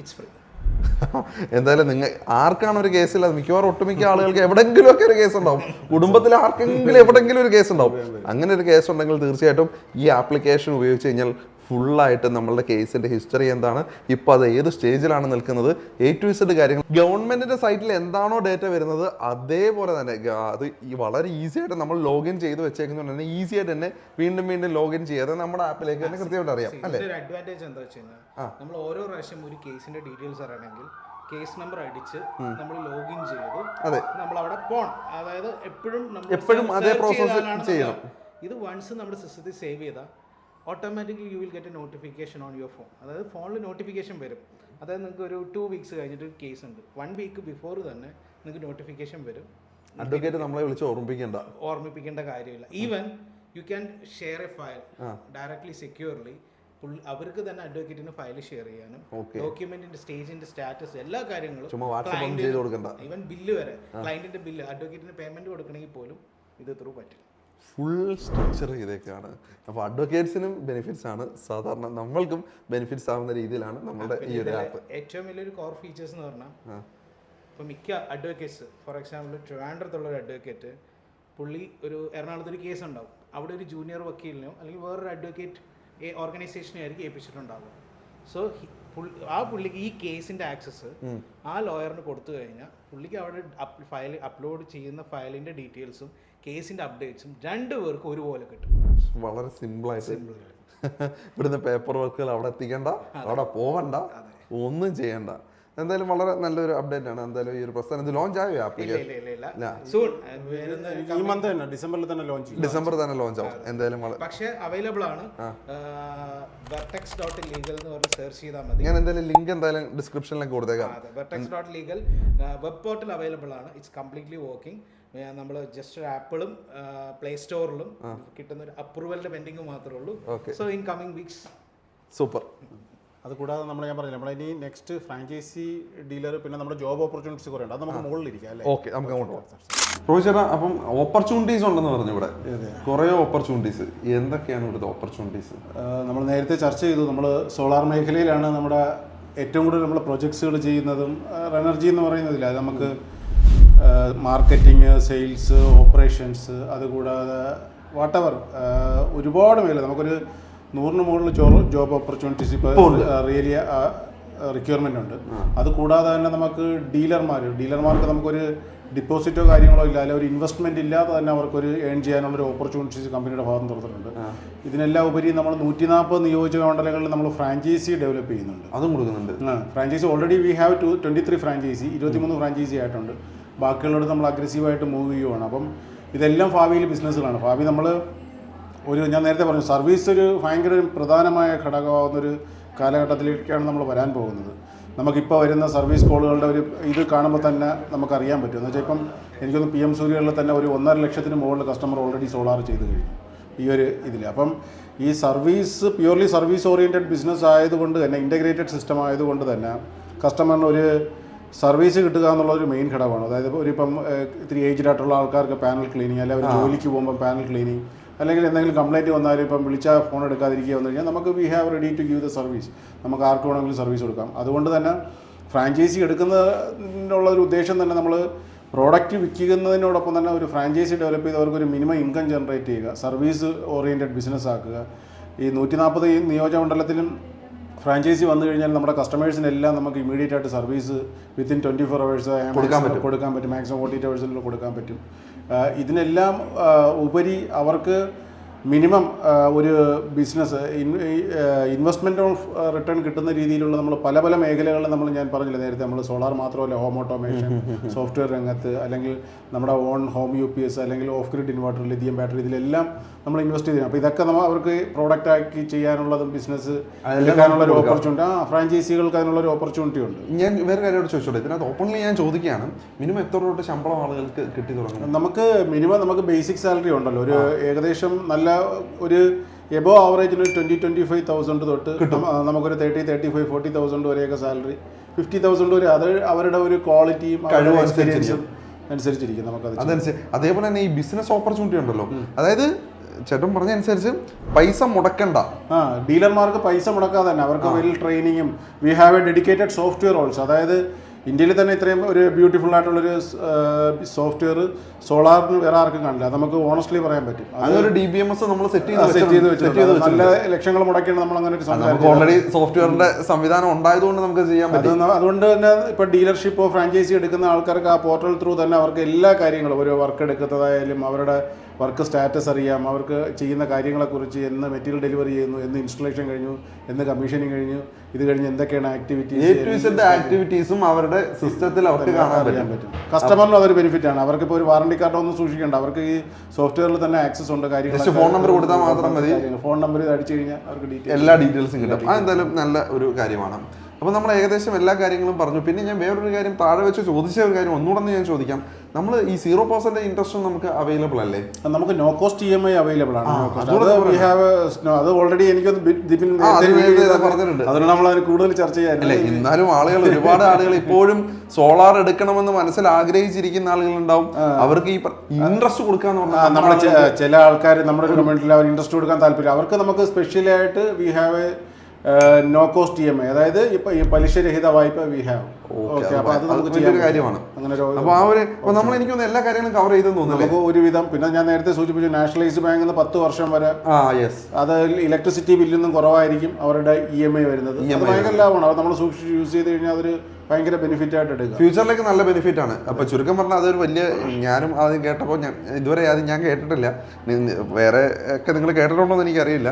S3: ഇറ്റ്സ് ഫ്രീ
S1: എന്തായാലും നിങ്ങൾ ആർക്കാണ് ഒരു കേസില്ല മിക്കവാറും ഒട്ടുമിക്ക ആളുകൾക്ക് എവിടെങ്കിലും ഒക്കെ ഒരു കേസ് ഉണ്ടാവും. കുടുംബത്തിൽ ആർക്കെങ്കിലും എവിടെങ്കിലും ഒരു കേസ് ഉണ്ടാവും. അങ്ങനെ ഒരു കേസ് ഉണ്ടെങ്കിൽ തീർച്ചയായിട്ടും ഈ ആപ്ലിക്കേഷൻ ഉപയോഗിച്ച് കഴിഞ്ഞാൽ ഫുള്ളായിട്ട് നമ്മളുടെ കേസിന്റെ ഹിസ്റ്ററി എന്താണ്? ഇപ്പൊ അത് ഏത് സ്റ്റേജിലാണ് നിൽക്കുന്നത്? എ ടു ഇസഡ് കാര്യങ്ങൾ. ഗവൺമെന്റിന്റെ സൈറ്റിൽ എന്താണോ ഡേറ്റ വരുന്നത് അതേപോലെ തന്നെ അത് വളരെ ഈസി ആയിട്ട് നമ്മൾ ലോഗിൻ ചെയ്ത് വെച്ചേക്കുന്നതുകൊണ്ട് തന്നെ ഈസി ആയിട്ട് തന്നെ വീണ്ടും വീണ്ടും ലോഗിൻ ചെയ്യാതെ നമ്മുടെ ആപ്പിലേക്ക് തന്നെ കൃത്യമായിട്ട് അറിയാം അല്ലേ?
S3: അഡ്വാന്റേജ് എന്താ വെച്ച് കഴിഞ്ഞാൽ നമ്മൾ ഓരോ പ്രാവശ്യം ഒരു കേസിന്റെ ഡീറ്റെയിൽസ് അറിയണമെങ്കിൽ കേസ് നമ്പർ അടിച്ച് നമ്മൾ ലോഗിൻ ചെയ്തു.
S1: അതെ.
S3: നമ്മൾ അവിടെ പോണം. അതായത് എപ്പോഴും
S1: എപ്പോഴും അതേ
S3: പ്രോസസ്സ്
S1: ചെയ്യണം.
S3: ഇത് വൺസ് നമ്മുടെ സിസ്റ്റത്തിൽ സേവ് ചെയ്താൽ automatically you will get a notification on your phone അതായത് ഫോണിൽ നോട്ടിഫിക്കേഷൻ വരും. അതായത് നിങ്ങൾക്ക് ഒരു ടു വീക്സ് കഴിഞ്ഞിട്ട് ഒരു കേസ് ഉണ്ട്. വൺ വീക്ക് ബിഫോർ തന്നെ നിങ്ങൾക്ക് നോട്ടിഫിക്കേഷൻ വരും.
S1: അഡ്വക്കേറ്റ് നമ്മളെ വിളിച്ച് ഓർമ്മിപ്പിക്കേണ്ട.
S3: ഓർമ്മിപ്പിക്കേണ്ട കാര്യമില്ല. Even you can share a file directly securely അവർക്ക് തന്നെ അഡ്വക്കേറ്റിന് ഫയൽ ഷെയർ ചെയ്യാനും. ഡോക്യുമെന്റിന്റെ സ്റ്റേജിന്റെ സ്റ്റാറ്റസ് എല്ലാ കാര്യങ്ങളും ഈവൻ ബില്ല് വരെ ക്ലയന്റിന്റെ ബില്ല് അഡ്വക്കേറ്റിന് പേയ്മെന്റ് കൊടുക്കണമെങ്കിൽ പോലും ഇത് ത്രൂ പറ്റും
S1: ഫുൾ സ്ട്രക്ചർ ചെയ്തേക്കാണ്. അപ്പോൾ അഡ്വക്കേറ്റ്സിനും ബെനിഫിറ്റ്സ് ആണ് സാധാരണ നമ്മൾക്കും ബെനിഫിറ്റ്സ് ആവുന്ന രീതിയിലാണ് നമ്മുടെ ഈ ഒരു ആപ്പ്
S3: ഏറ്റവും വലിയൊരു കോർ ഫീച്ചേഴ്സ് എന്ന് പറഞ്ഞാൽ ഇപ്പോൾ മിക്ക അഡ്വക്കേറ്റ്സ് ഫോർ എക്സാമ്പിൾ ട്രിവാൻഡ്രത്തുള്ള ഒരു അഡ്വക്കേറ്റ് പുള്ളി ഒരു എറണാകുളത്ത് ഒരു കേസ് ഉണ്ടാവും അവിടെ ഒരു ജൂനിയർ വക്കീലിനോ അല്ലെങ്കിൽ വേറൊരു അഡ്വക്കേറ്റ് ഓർഗനൈസേഷനെ ആയിരിക്കും ഏൽപ്പിച്ചിട്ടുണ്ടാവുക. സോ ആ പുള്ളിക്ക് ഈ കേസിന്റെ ആക്സസ് ആ ലോയറിന് കൊടുത്തു കഴിഞ്ഞാൽ പുള്ളിക്ക് അവിടെ ഫയൽ അപ്ലോഡ് ചെയ്യുന്ന ഫയലിന്റെ ഡീറ്റെയിൽസും കേസിന്റെ അപ്ഡേറ്റ്സും രണ്ടു പേർക്കും ഒരുപോലെ കിട്ടും.
S1: വളരെ സിമ്പിളായിട്ട് ഇവിടുന്ന് പേപ്പർ വർക്കുകൾ അവിടെ എത്തിക്കണ്ട അവിടെ പോവണ്ട ഒന്നും ചെയ്യണ്ട. എന്തായാലും വളരെ നല്ലൊരു അപ്ഡേറ്റ് ആണ്. എന്തായാലും ഈ ഒരു പ്രസ്ഥാനം. ഇത് ലോഞ്ച് ആയോ ആപ്ലിക്കേഷൻ
S3: ഇല്ല ഇല്ല ഇല്ല
S1: ഇല്ല.
S3: സൂൺ
S2: ഈ മന്ത് തന്നെ ഡിസംബറിൽ തന്നെ ലോഞ്ച് ചെയ്യും.
S1: ഡിസംബർ തന്നെ ലോഞ്ച് ആവും. എന്തായാലും
S3: പക്ഷേ അവൈലബിൾ ആണ്. ലീഗൽ എന്ന് പറഞ്ഞ് സെർച്ച് ചെയ്താൽ മതി.
S1: ഞാൻ എന്തായാലും ലിങ്ക് എന്തായാലും ഡിസ്ക്രിപ്ഷനിലേക്ക് കൊടുത്തേക്കാം.
S3: Vertex dot legal web portal available ആണ്. ഇറ്റ്സ് കംപ്ലീറ്റ്ലി വർക്കിംഗ് നമ്മൾ ജസ്റ്റ് ഒരു ആപ്പിളും പ്ലേ സ്റ്റോറിലും കിട്ടുന്ന ഒരു അപ്രൂവലിന്റെ പെൻഡിങ് മാത്രമേ ഉള്ളൂ. So in coming weeks
S1: super
S2: അത് കൂടാതെ നമ്മൾ ഞാൻ പറഞ്ഞില്ല നമ്മളിനി ഇനി നെക്സ്റ്റ് ഫ്രാഞ്ചൈസി ഡീലർ പിന്നെ നമ്മുടെ ജോബ് ഓപ്പർച്യൂണിറ്റീസ് കുറേ ഉണ്ട്. അത് നമുക്ക് മുകളിലിരിക്കാം അല്ലേ?
S1: ഓക്കെ നമുക്ക് അങ്ങോട്ട് പോകാം റോഹിത് ചേട്ടാ അപ്പം ഓപ്പർച്യൂണിറ്റീസ് ഉണ്ടെന്ന് പറഞ്ഞു ഇവിടെ. കുറേ ഓപ്പർച്യൂണിറ്റീസ് എന്തൊക്കെയാണ് ഇവിടുത്തെ ഓപ്പർച്യൂണിറ്റീസ്
S2: നമ്മൾ നേരത്തെ ചർച്ച ചെയ്തു നമ്മൾ സോളാർ മേഖലയിലാണ് നമ്മുടെ ഏറ്റവും കൂടുതൽ നമ്മൾ പ്രൊജക്ട്സുകൾ ചെയ്യുന്നതും എനർജി എന്ന് പറയുന്നതില്ല. അത് നമുക്ക് മാർക്കറ്റിംഗ് സെയിൽസ് ഓപ്പറേഷൻസ് അതുകൂടാതെ വാട്ടവർ ഒരുപാട് മേഖല. നമുക്കൊരു നൂറിന് മുകളിൽ ജോബ് ജോബ് ഓപ്പർച്യൂണിറ്റീസ് ഇപ്പോൾ റിയലി റിക്വയർമെന്റ് ഉണ്ട്. അത് കൂടാതെ തന്നെ നമുക്ക് ഡീലർമാർ ഡീലർമാർക്ക് നമുക്കൊരു ഡിപ്പോസിറ്റോ കാര്യങ്ങളോ ഇല്ല അല്ലെങ്കിൽ ഒരു ഇൻവെസ്റ്റ്മെന്റ് ഇല്ലാതെ തന്നെ അവർക്കൊരു ഏൺ ചെയ്യാനുള്ള ഒരു ഓപ്പർച്യൂണിറ്റീസ് കമ്പനിയുടെ ഭാഗം തുറന്നിട്ടുണ്ട് ഇതിനെല്ലാം ഉപരി നമ്മൾ നൂറ്റി നാൽപ്പത് നിയോജക മണ്ഡലങ്ങളിൽ നമ്മൾ ഫ്രാഞ്ചൈസി ഡെവലപ്പ് ചെയ്യുന്നുണ്ട്.
S1: അതും കൊടുക്കുന്നുണ്ട്.
S2: Franchise already we have two twenty three franchise ഇരുപത്തിമൂന്ന് ഫ്രാഞ്ചൈസി ആയിട്ടുണ്ട്. ബാക്കിയുള്ളവരോട് നമ്മൾ അഗ്രസീവായിട്ട് മൂവ് ചെയ്യുവാണ്. അപ്പം ഇതെല്ലാം ഭാവിയിൽ ബിസിനസ്സുകളാണ് ഭാവി നമ്മൾ ഒരു ഞാൻ നേരത്തെ പറഞ്ഞു സർവീസ് ഒരു ഭയങ്കര ഒരു പ്രധാനമായ ഘടകമാകുന്നൊരു കാലഘട്ടത്തിലേക്കാണ് നമ്മൾ വരാൻ പോകുന്നത്. നമുക്കിപ്പോൾ വരുന്ന സർവീസ് കോളുകളുടെ ഒരു ഇത് കാണുമ്പോൾ തന്നെ നമുക്കറിയാൻ പറ്റും. എന്ന് വെച്ചാൽ ഇപ്പം എനിക്കൊന്ന് പി എം സൂര്യകളിൽ തന്നെ ഒരു ഒന്നര ലക്ഷത്തിന് മുകളിൽ കസ്റ്റമർ ഓൾറെഡി സോളാർ ചെയ്ത് കഴിഞ്ഞു ഈ ഒരു ഇതിൽ അപ്പം ഈ service purely service oriented business ആയതുകൊണ്ട് തന്നെ ഇന്റഗ്രേറ്റഡ് സിസ്റ്റം ആയതുകൊണ്ട് തന്നെ കസ്റ്റമറിന് ഒരു സർവീസ് കിട്ടുക എന്നുള്ള ഒരു മെയിൻ ഘടകമാണ്. അതായത് ഒരു ഇപ്പം ഇത്തിരി ഏജ്ഡ് ആയിട്ടുള്ള ആൾക്കാർക്ക് പാനൽ ക്ലീനിങ് അല്ലെങ്കിൽ ജോലിക്ക് പോകുമ്പോൾ പാനൽ ക്ലീനിങ് അല്ലെങ്കിൽ എന്തെങ്കിലും കംപ്ലൈന്റ് വന്നാലും ഇപ്പം വിളിച്ചാൽ ഫോൺ എടുക്കാതിരിക്കുക വന്നു കഴിഞ്ഞാൽ നമുക്ക് we have ready to give the service നമുക്ക് ആർക്ക് വേണമെങ്കിലും സർവീസ് കൊടുക്കാം. അതുകൊണ്ട് തന്നെ ഫ്രാഞ്ചൈസി എടുക്കുന്നതിനുള്ള ഒരു ഉദ്ദേശം തന്നെ നമ്മൾ പ്രോഡക്റ്റ് വിൽക്കുന്നതിനോടൊപ്പം തന്നെ ഒരു ഫ്രാഞ്ചൈസി ഡെവലപ്പ് ചെയ്ത് അവർക്ക് ഒരു മിനിമം ഇൻകം ജനറേറ്റ് ചെയ്യുക. സർവീസ് ഓറിയന്റഡ് ബിസിനസ് ആക്കുക. ഈ നൂറ്റി നാൽപ്പത് നിയോജകമണ്ഡലത്തിലും ഫ്രാഞ്ചൈസി വന്നു കഴിഞ്ഞാൽ നമ്മുടെ കസ്റ്റമേഴ്സിനെല്ലാം നമുക്ക് ഇമീഡിയറ്റ് ആയിട്ട് service within twenty four hours
S1: കൊടുക്കാൻ പറ്റും.
S2: കൊടുക്കാൻ പറ്റും. മാക്സിമം ഫോർട്ടി എയ്റ്റ് അവേഴ്സിൽ കൊടുക്കാൻ പറ്റും. ഇതിനെല്ലാം ഉപരി അവർക്ക് മിനിമം ഒരു ബിസിനസ് ഇൻവെസ്റ്റ്മെന്റ് ഓഫ് റിട്ടേൺ കിട്ടുന്ന രീതിയിലുള്ള നമ്മൾ പല പല മേഖലകളിൽ നമ്മൾ ഞാൻ പറഞ്ഞില്ല നേരത്തെ നമ്മൾ സോളാർ മാത്രമല്ല ഹോം ഓട്ടോമേഷൻ സോഫ്റ്റ്വെയർ രംഗത്ത് അല്ലെങ്കിൽ നമ്മുടെ own home U P S അല്ലെങ്കിൽ off grid inverter lithium battery ഇതിലെല്ലാം നമ്മൾ ഇൻവെസ്റ്റ് ചെയ്തിരുന്നു. അപ്പോൾ ഇതൊക്കെ നമ്മൾ അവർക്ക് പ്രോഡക്റ്റ് ആക്കി ചെയ്യാനുള്ളതും ബിസിനസ് എടുക്കാനുള്ള ഒരു ഓപ്പർച്യൂണിറ്റി ആ ഫ്രാഞ്ചൈസികൾക്ക് അതിനുള്ള ഒരു ഓപ്പർച്യൂണിറ്റി ഉണ്ട്.
S1: ഞാൻ വേറെ കാര്യമായിട്ട് ചോദിച്ചോട്ടെ? ഇതിനകത്ത് ഓപ്പൺലി ഞാൻ ചോദിക്കുകയാണ് മിനിമം എത്ര രൂപ ശമ്പളം ആളുകൾക്ക് കിട്ടി തുടങ്ങും?
S2: നമുക്ക് മിനിമം നമുക്ക് ബേസിക് സാലറി ഉണ്ടല്ലോ. ഒരു ഏകദേശം നല്ല ഒരു എബോ ആവറേജിന് ഒരു ട്വന്റി ട്വന്റി ഫൈവ് തൗസൻഡ് തൊട്ട് കിട്ടും. നമുക്കൊരു thirty thirty five forty thousand വരെയൊക്കെ സാലറി ഫിഫ്റ്റി തൗസൻഡ് വരെ അത് അവരുടെ ഒരു ക്വാളിറ്റിയും
S1: കഴിവും
S2: എക്സ്പീരിയൻസും അനുസരിച്ചിരിക്കും. നമുക്ക്
S1: അതനുസരിച്ച് അതേപോലെ തന്നെ ഈ ബിസിനസ് ഓപ്പർച്യൂണിറ്റി ഉണ്ടല്ലോ. അതായത് ചേട്ടൻ പറഞ്ഞ അനുസരിച്ച് പൈസ മുടക്കണ്ട.
S2: ആ ഡീലർമാർക്ക് പൈസ മുടക്കാതെ തന്നെ. അവർക്ക് വെൽ ട്രെയിനിങ്ങും we have a dedicated software also അതായത് ഇന്ത്യയിൽ തന്നെ ഇത്രയും ഒരു ബ്യൂട്ടിഫുൾ ആയിട്ടുള്ളൊരു സോഫ്റ്റ്വെയർ സോളാറിന് വേറെ ആർക്കും കാണില്ല. നമുക്ക് ഓണസ്റ്റ്ലി പറയാൻ പറ്റും.
S1: അതൊരു ഡി ബി എം എസ് നമ്മൾ സെറ്റ് ചെയ്ത്
S2: സെറ്റ് ചെയ്ത്
S1: വെച്ചിട്ടുണ്ട്.
S2: നല്ല ലക്ഷങ്ങൾ മുടക്കിയാണ് നമ്മൾ അങ്ങനെ ഒരു
S1: ഓൾറെഡി സോഫ്റ്റ്വെയറിന്റെ സംവിധാനം ഉണ്ടായതുകൊണ്ട് നമുക്ക് ചെയ്യാൻ പറ്റും.
S2: അതുകൊണ്ട് തന്നെ ഇപ്പോൾ ഡീലർഷിപ്പോ ഫ്രാഞ്ചൈസി എടുക്കുന്ന ആൾക്കാർക്ക് ആ പോർട്ടൽ ത്രൂ തന്നെ അവർക്ക് എല്ലാ കാര്യങ്ങളും ഒരു വർക്ക് എടുക്കുന്നതായാലും അവരുടെ വർക്ക് സ്റ്റാറ്റസ് അറിയാം അവർക്ക് ചെയ്യുന്ന കാര്യങ്ങളെക്കുറിച്ച് എന്ന് മെറ്റീരിയൽ ഡെലിവറി ചെയ്യുന്നു എന്ന് ഇൻസ്റ്റലേഷൻ കഴിഞ്ഞു എന്ന് കമ്മീഷനിങ് കഴിഞ്ഞു ഇത് കഴിഞ്ഞ് എന്തൊക്കെയാണ് ആക്ടിവിറ്റീസ്
S1: ആക്ടിവിറ്റീസും അവരുടെ സിസ്റ്റത്തിൽ അവർക്ക് കാണാൻ
S2: അറിയാൻ
S1: പറ്റും.
S2: കസ്റ്റമറിനും അതൊരു ബെനിഫിറ്റ് ആണ്. അവർക്ക് ഇപ്പോൾ ഒരു വാറണ്ടി കാർഡ് ഒന്നും സൂക്ഷിക്കേണ്ട. അവർക്ക് ഈ സോഫ്റ്റ്വെയറിൽ തന്നെ ആക്സസ് ഉണ്ട്
S1: കാര്യങ്ങൾ ഫോൺ നമ്പർ കൊടുത്താൽ മാത്രം മതി.
S2: ഫോൺ നമ്പർ അടിച്ചു കഴിഞ്ഞാൽ അവർക്ക്
S1: എല്ലാ ഡീറ്റെയിൽസും കിട്ടും. അതെന്തായാലും നല്ല ഒരു കാര്യമാണ്. അപ്പോൾ നമ്മൾ ഏകദേശം എല്ലാ കാര്യങ്ങളും പറഞ്ഞു. പിന്നെ ഞാൻ വേറൊരു കാര്യം താഴെ വെച്ച് ചോദിച്ച ഒരു കാര്യം ഒന്നുകൂടെ ഞാൻ ചോദിക്കാം. നമ്മൾ ഈ സീറോ പെർസെന്റ് ഇൻട്രസ്റ്റ് നമുക്ക് അവൈലബിൾ അല്ലേ?
S2: നമുക്ക് no cost E M I available ആണ്. അത് ഓൾറെഡി എനിക്ക്
S1: പറഞ്ഞിട്ടുണ്ട്.
S2: അതുകൊണ്ട് നമ്മൾ അതിന് കൂടുതൽ ചർച്ച ചെയ്യാൻ
S1: എന്നാലും ആളുകൾ ഒരുപാട് ആളുകൾ ഇപ്പോഴും സോളാർ എടുക്കണമെന്ന് മനസ്സിൽ ആഗ്രഹിച്ചിരിക്കുന്ന ആളുകളുണ്ടാവും. അവർക്ക് ഈ ഇൻട്രസ്റ്റ് കൊടുക്കാന്ന് പറഞ്ഞാൽ
S2: നമ്മളെ ചില ആൾക്കാർ നമ്മുടെ ഒരു കമ്മ്യൂണിറ്റിയിൽ അവർ ഇൻട്രസ്റ്റ് കൊടുക്കാൻ താല്പര്യം. അവർക്ക് നമുക്ക് സ്പെഷ്യലായിട്ട് we have no cost E M I അതായത് ഇപ്പൊ ഈ പലിശരഹിത വായ്പ വി ഹാവ്.
S1: കാര്യമാണ്.
S2: അങ്ങനെ ഒരു
S1: ആ ഒരു നമ്മൾ എനിക്ക് എല്ലാ കാര്യങ്ങളും കവർ ചെയ്തെന്ന് തോന്നുന്നു
S2: നമുക്ക് ഒരുവിധം. പിന്നെ ഞാൻ നേരത്തെ സൂചിപ്പിച്ചു നാഷണലൈസ്ഡ് ബാങ്കിൽ നിന്ന് പത്ത് വർഷം വരെ
S1: ആ യെസ്
S2: അത് ഇലക്ട്രിസിറ്റി ബില്ലിൽ നിന്നും കുറവായിരിക്കും അവരുടെ ഇ എം ഐ വരുന്നത് ഭയങ്കര ലാഭമാണ്. അത് നമ്മൾ സൂക്ഷിച്ച് യൂസ് ചെയ്ത് കഴിഞ്ഞാൽ അതൊരു ഭയങ്കര ബെനിഫിറ്റ് ആയിട്ട് എടുക്കുക
S1: ഫ്യൂച്ചറിലേക്ക് നല്ല ബെനിഫിറ്റ് ആണ്. അപ്പൊ ചുരുക്കം പറഞ്ഞാൽ അതൊരു വലിയ ഞാനും ആദ്യം കേട്ടപ്പോൾ ഞാൻ ഇതുവരെ അത് ഞാൻ കേട്ടിട്ടില്ല. വേറെ ഒക്കെ നിങ്ങൾ കേട്ടിട്ടുണ്ടോ എന്ന് എനിക്കറിയില്ല.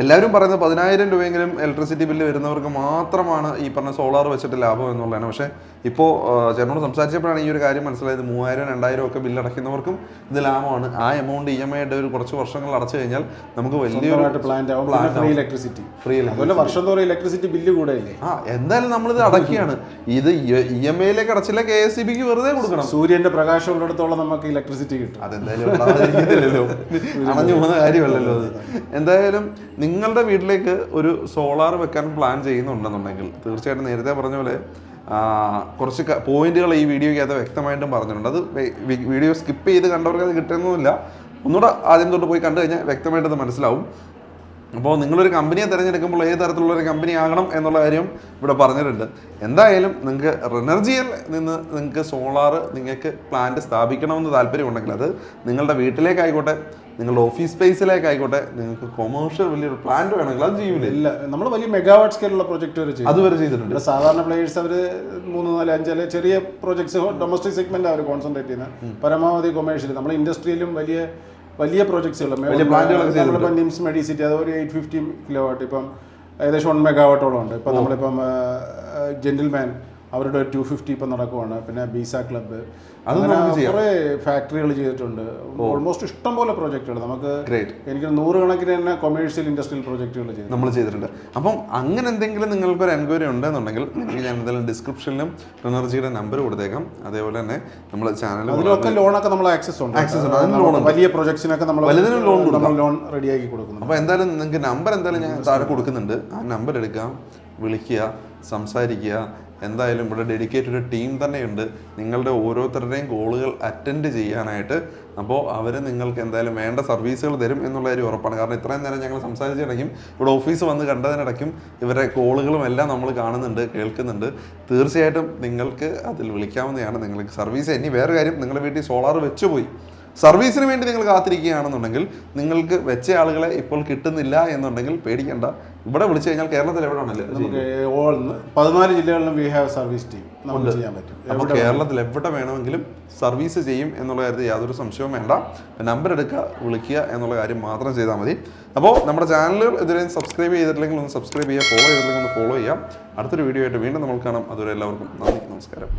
S1: എല്ലാവരും പറയുന്നത് പതിനായിരം രൂപയെങ്കിലും ഇലക്ട്രിസിറ്റി ബില്ല് വരുന്നവർക്ക് മാത്രമാണ് ഈ പറഞ്ഞ സോളാർ വെച്ചിട്ട് ലാഭം എന്നുള്ളതാണ്. പക്ഷേ ഇപ്പോൾ ചേട്ടനോട് സംസാരിച്ചപ്പോഴാണ് ഈ ഒരു കാര്യം മനസ്സിലായത്. മൂവായിരം രണ്ടായിരം ഒക്കെ ബില്ല് അടയ്ക്കുന്നവർക്കും ഇത് ലാഭമാണ്. ആ എമൗണ്ട് ഇ എം ഐ ആയിട്ട് ഒരു കുറച്ച് വർഷങ്ങൾ അടച്ചു കഴിഞ്ഞാൽ നമുക്ക് വലിയൊരു
S2: പ്ലാന്റ് ആവും. ഫ്രീ ഇലക്ട്രിസിറ്റി
S1: ഫ്രീ
S2: അതുപോലെ വർഷം തോറും ഇലക്ട്രിസിറ്റി ബില്ല് കൂടെ ഇല്ലേ
S1: ആ എന്തായാലും നമ്മളിത് അടക്കിയാണ് ഇത് ഇ എം ഐയിലേക്ക് അടച്ചില്ല കെ എസ് സി ബിക്ക് വെറുതെ കൊടുക്കണം.
S2: സൂര്യന്റെ പ്രകാശം ഉള്ളിടത്തോളം നമുക്ക് ഇലക്ട്രിസിറ്റി കിട്ടും.
S1: അതെന്തായാലും അണഞ്ഞു പോകുന്ന കാര്യമല്ലല്ലോ അത്. എന്തായാലും നിങ്ങളുടെ വീട്ടിലേക്ക് ഒരു സോളാർ വെക്കാൻ പ്ലാൻ ചെയ്യുന്നുണ്ടെന്നുണ്ടെങ്കിൽ തീർച്ചയായിട്ടും നേരത്തെ പറഞ്ഞ പോലെ കുറച്ച് പോയിന്റുകൾ ഈ വീഡിയോയ്ക്കകത്ത് വ്യക്തമായിട്ടും പറഞ്ഞിട്ടുണ്ട്. അത് വീഡിയോ സ്കിപ്പ് ചെയ്ത് കണ്ടവർക്ക് അത് കിട്ടുന്നില്ല ഒന്നുകൂടെ ആദ്യം തൊട്ട് പോയി കണ്ടു കഴിഞ്ഞാൽ വ്യക്തമായിട്ടത് മനസ്സിലാവും. അപ്പോൾ നിങ്ങളൊരു കമ്പനിയെ തിരഞ്ഞെടുക്കുമ്പോൾ ഏത് തരത്തിലുള്ള ഒരു കമ്പനി ആകണം എന്നുള്ള കാര്യം ഇവിടെ പറഞ്ഞിട്ടുണ്ട്. എന്തായാലും നിങ്ങൾക്ക് റിനർജിയിൽ നിന്ന് നിങ്ങൾക്ക് സോളാർ നിങ്ങൾക്ക് പ്ലാന്റ് സ്ഥാപിക്കണമെന്ന് താല്പര്യമുണ്ടെങ്കിൽ അത് നിങ്ങളുടെ വീട്ടിലേക്കായിക്കോട്ടെ നിങ്ങളുടെ ഓഫീസ് സ്പേസിലേക്ക് ആയിക്കോട്ടെ. നിങ്ങൾക്ക് കൊമേഴ്ഷ്യൽ വലിയൊരു പ്ലാന്റ് വേണമെങ്കിൽ അത് ചെയ്യൂല
S2: ഇല്ല നമ്മൾ വലിയ മെഗാവാട്ട് സ്കെയിലുള്ള പ്രൊജക്ട് വരെ ചെയ്യും
S1: അതുവരെ ചെയ്തിട്ടുണ്ട്.
S2: സാധാരണ പ്ലേയേഴ്സ് അവർ മൂന്ന് നാല് അഞ്ച് അല്ലെങ്കിൽ ചെറിയ പ്രോജക്ട്സ് ഡൊമസ്റ്റിക് സെഗ്മെന്റ് അവർ കോൺസെൻട്രേറ്റ് ചെയ്യുന്നത് പരമാവധി കൊമേഴ്ഷ്യൽ നമ്മൾ ഇൻഡസ്ട്രിയിലും വലിയ വലിയ പ്രോജക്ട്സുകൾ നിംസ് മെഡിസിറ്റി അത് ഒരു എയ്റ്റ് ഫിഫ്റ്റി കിലോ വാട്ട് ഇപ്പം ഏകദേശം വൺ മെഗാവാട്ടോളം ഉണ്ട്. ഇപ്പം നമ്മളിപ്പം ജെന്റിൽമാൻ അവരുടെ ടു ഫിഫ്റ്റി ഇപ്പം നടക്കുവാണ്. പിന്നെ ബീസ ക്ലബ്ബ് അങ്ങനെ കുറേ ഫാക്ടറികൾ ചെയ്തിട്ടുണ്ട്. ഓൾമോസ്റ്റ് ഇഷ്ടം പോലെ പ്രോജക്റ്റുകൾ നമുക്ക്
S1: ഗ്രേറ്റ്
S2: എനിക്ക് നൂറുകണക്കിന് തന്നെ കൊമേഴ്ഷ്യൽ ഇൻഡസ്ട്രിയൽ പ്രോജക്റ്റുകൾ ചെയ്തു
S1: നമ്മൾ ചെയ്തിട്ടുണ്ട്. അപ്പം അങ്ങനെ എന്തെങ്കിലും നിങ്ങൾക്ക് ഒരു എൻക്വയറി ഉണ്ടെന്നുണ്ടെങ്കിൽ എനിക്ക് ഞാൻ എന്തായാലും ഡിസ്ക്രിപ്ഷനിലും റിനർജിയുടെ നമ്പർ കൊടുത്തേക്കാം. അതേപോലെ തന്നെ നമ്മൾ ചാനൽ
S2: അതിലൊക്കെ ലോണൊക്കെ നമ്മൾ ആക്സസ് ഉണ്ട്.
S1: ആക്സസ് ഉണ്ട്.
S2: വലിയ പ്രൊജക്ട്സിനൊക്കെ നമ്മൾ
S1: വലുതിനും ലോൺ കൊടുക്കാം.
S2: നമ്മൾ ലോൺ റെഡിയാക്കി കൊടുക്കുന്നു
S1: അപ്പോൾ എന്തായാലും നിങ്ങൾക്ക് നമ്പർ എന്തായാലും ഞാൻ താഴെ കൊടുക്കുന്നുണ്ട്. ആ നമ്പർ എടുക്കാം. വിളിക്കുക സംസാരിക്കുക. എന്തായാലും ഇവിടെ ഡെഡിക്കേറ്റഡ് ടീം തന്നെയുണ്ട്. നിങ്ങളുടെ ഓരോരുത്തരുടെയും കോളുകൾ അറ്റൻഡ് ചെയ്യാനായിട്ട്. അപ്പോൾ അവർ നിങ്ങൾക്ക് എന്തായാലും വേണ്ട സർവീസുകൾ തരും എന്നുള്ള ഒരു ഉറപ്പാണ്. കാരണം ഇത്രയും നേരം ഞങ്ങൾ സംസാരിച്ചിടയ്ക്കും ഇവിടെ ഓഫീസ് വന്ന് കണ്ടതിനിടയ്ക്കും ഇവരുടെ കോളുകളും എല്ലാം നമ്മൾ കാണുന്നുണ്ട് കേൾക്കുന്നുണ്ട്. തീർച്ചയായിട്ടും നിങ്ങൾക്ക് അതിൽ വിളിക്കാവുന്നതാണ്. നിങ്ങൾക്ക് സർവീസ് ഇനി വേറെ കാര്യം നിങ്ങളുടെ വീട്ടിൽ സോളാർ വെച്ചു പോയി സർവീസിന് വേണ്ടി നിങ്ങൾ കാത്തിരിക്കുകയാണെന്നുണ്ടെങ്കിൽ നിങ്ങൾക്ക് വെച്ച ആളുകളെ ഇപ്പോൾ കിട്ടുന്നില്ല എന്നുണ്ടെങ്കിൽ പേടിക്കണ്ട. ഇവിടെ വിളിച്ചു കഴിഞ്ഞാൽ കേരളത്തിൽ എവിടെ ആണല്ലേ
S2: പതിനാല് ജില്ലകളിലും വി ഹാവ് സർവീസ് ടീം നമുക്ക് ചെയ്യാൻ പറ്റും.
S1: അപ്പോൾ കേരളത്തിൽ എവിടെ വേണമെങ്കിലും സർവീസ് ചെയ്യും എന്നുള്ള കാര്യത്തിൽ യാതൊരു സംശയവും വേണ്ട. നമ്പർ എടുക്കുക വിളിക്കുക എന്നുള്ള കാര്യം മാത്രം ചെയ്താൽ മതി. അപ്പോൾ നമ്മുടെ ചാനലുകൾ ഇതുവരെ സബ്സ്ക്രൈബ് ചെയ്തിട്ടില്ലെങ്കിൽ ഒന്ന് സബ്സ്ക്രൈബ് ചെയ്യുക ഫോളോ ചെയ്തിട്ടില്ലെങ്കിൽ ഒന്ന് ഫോളോ ചെയ്യാം അടുത്തൊരു വീഡിയോ ആയിട്ട് വീണ്ടും നമ്മൾ കാണാം. അതുവരെ എല്ലാവർക്കും നന്ദി നമസ്കാരം.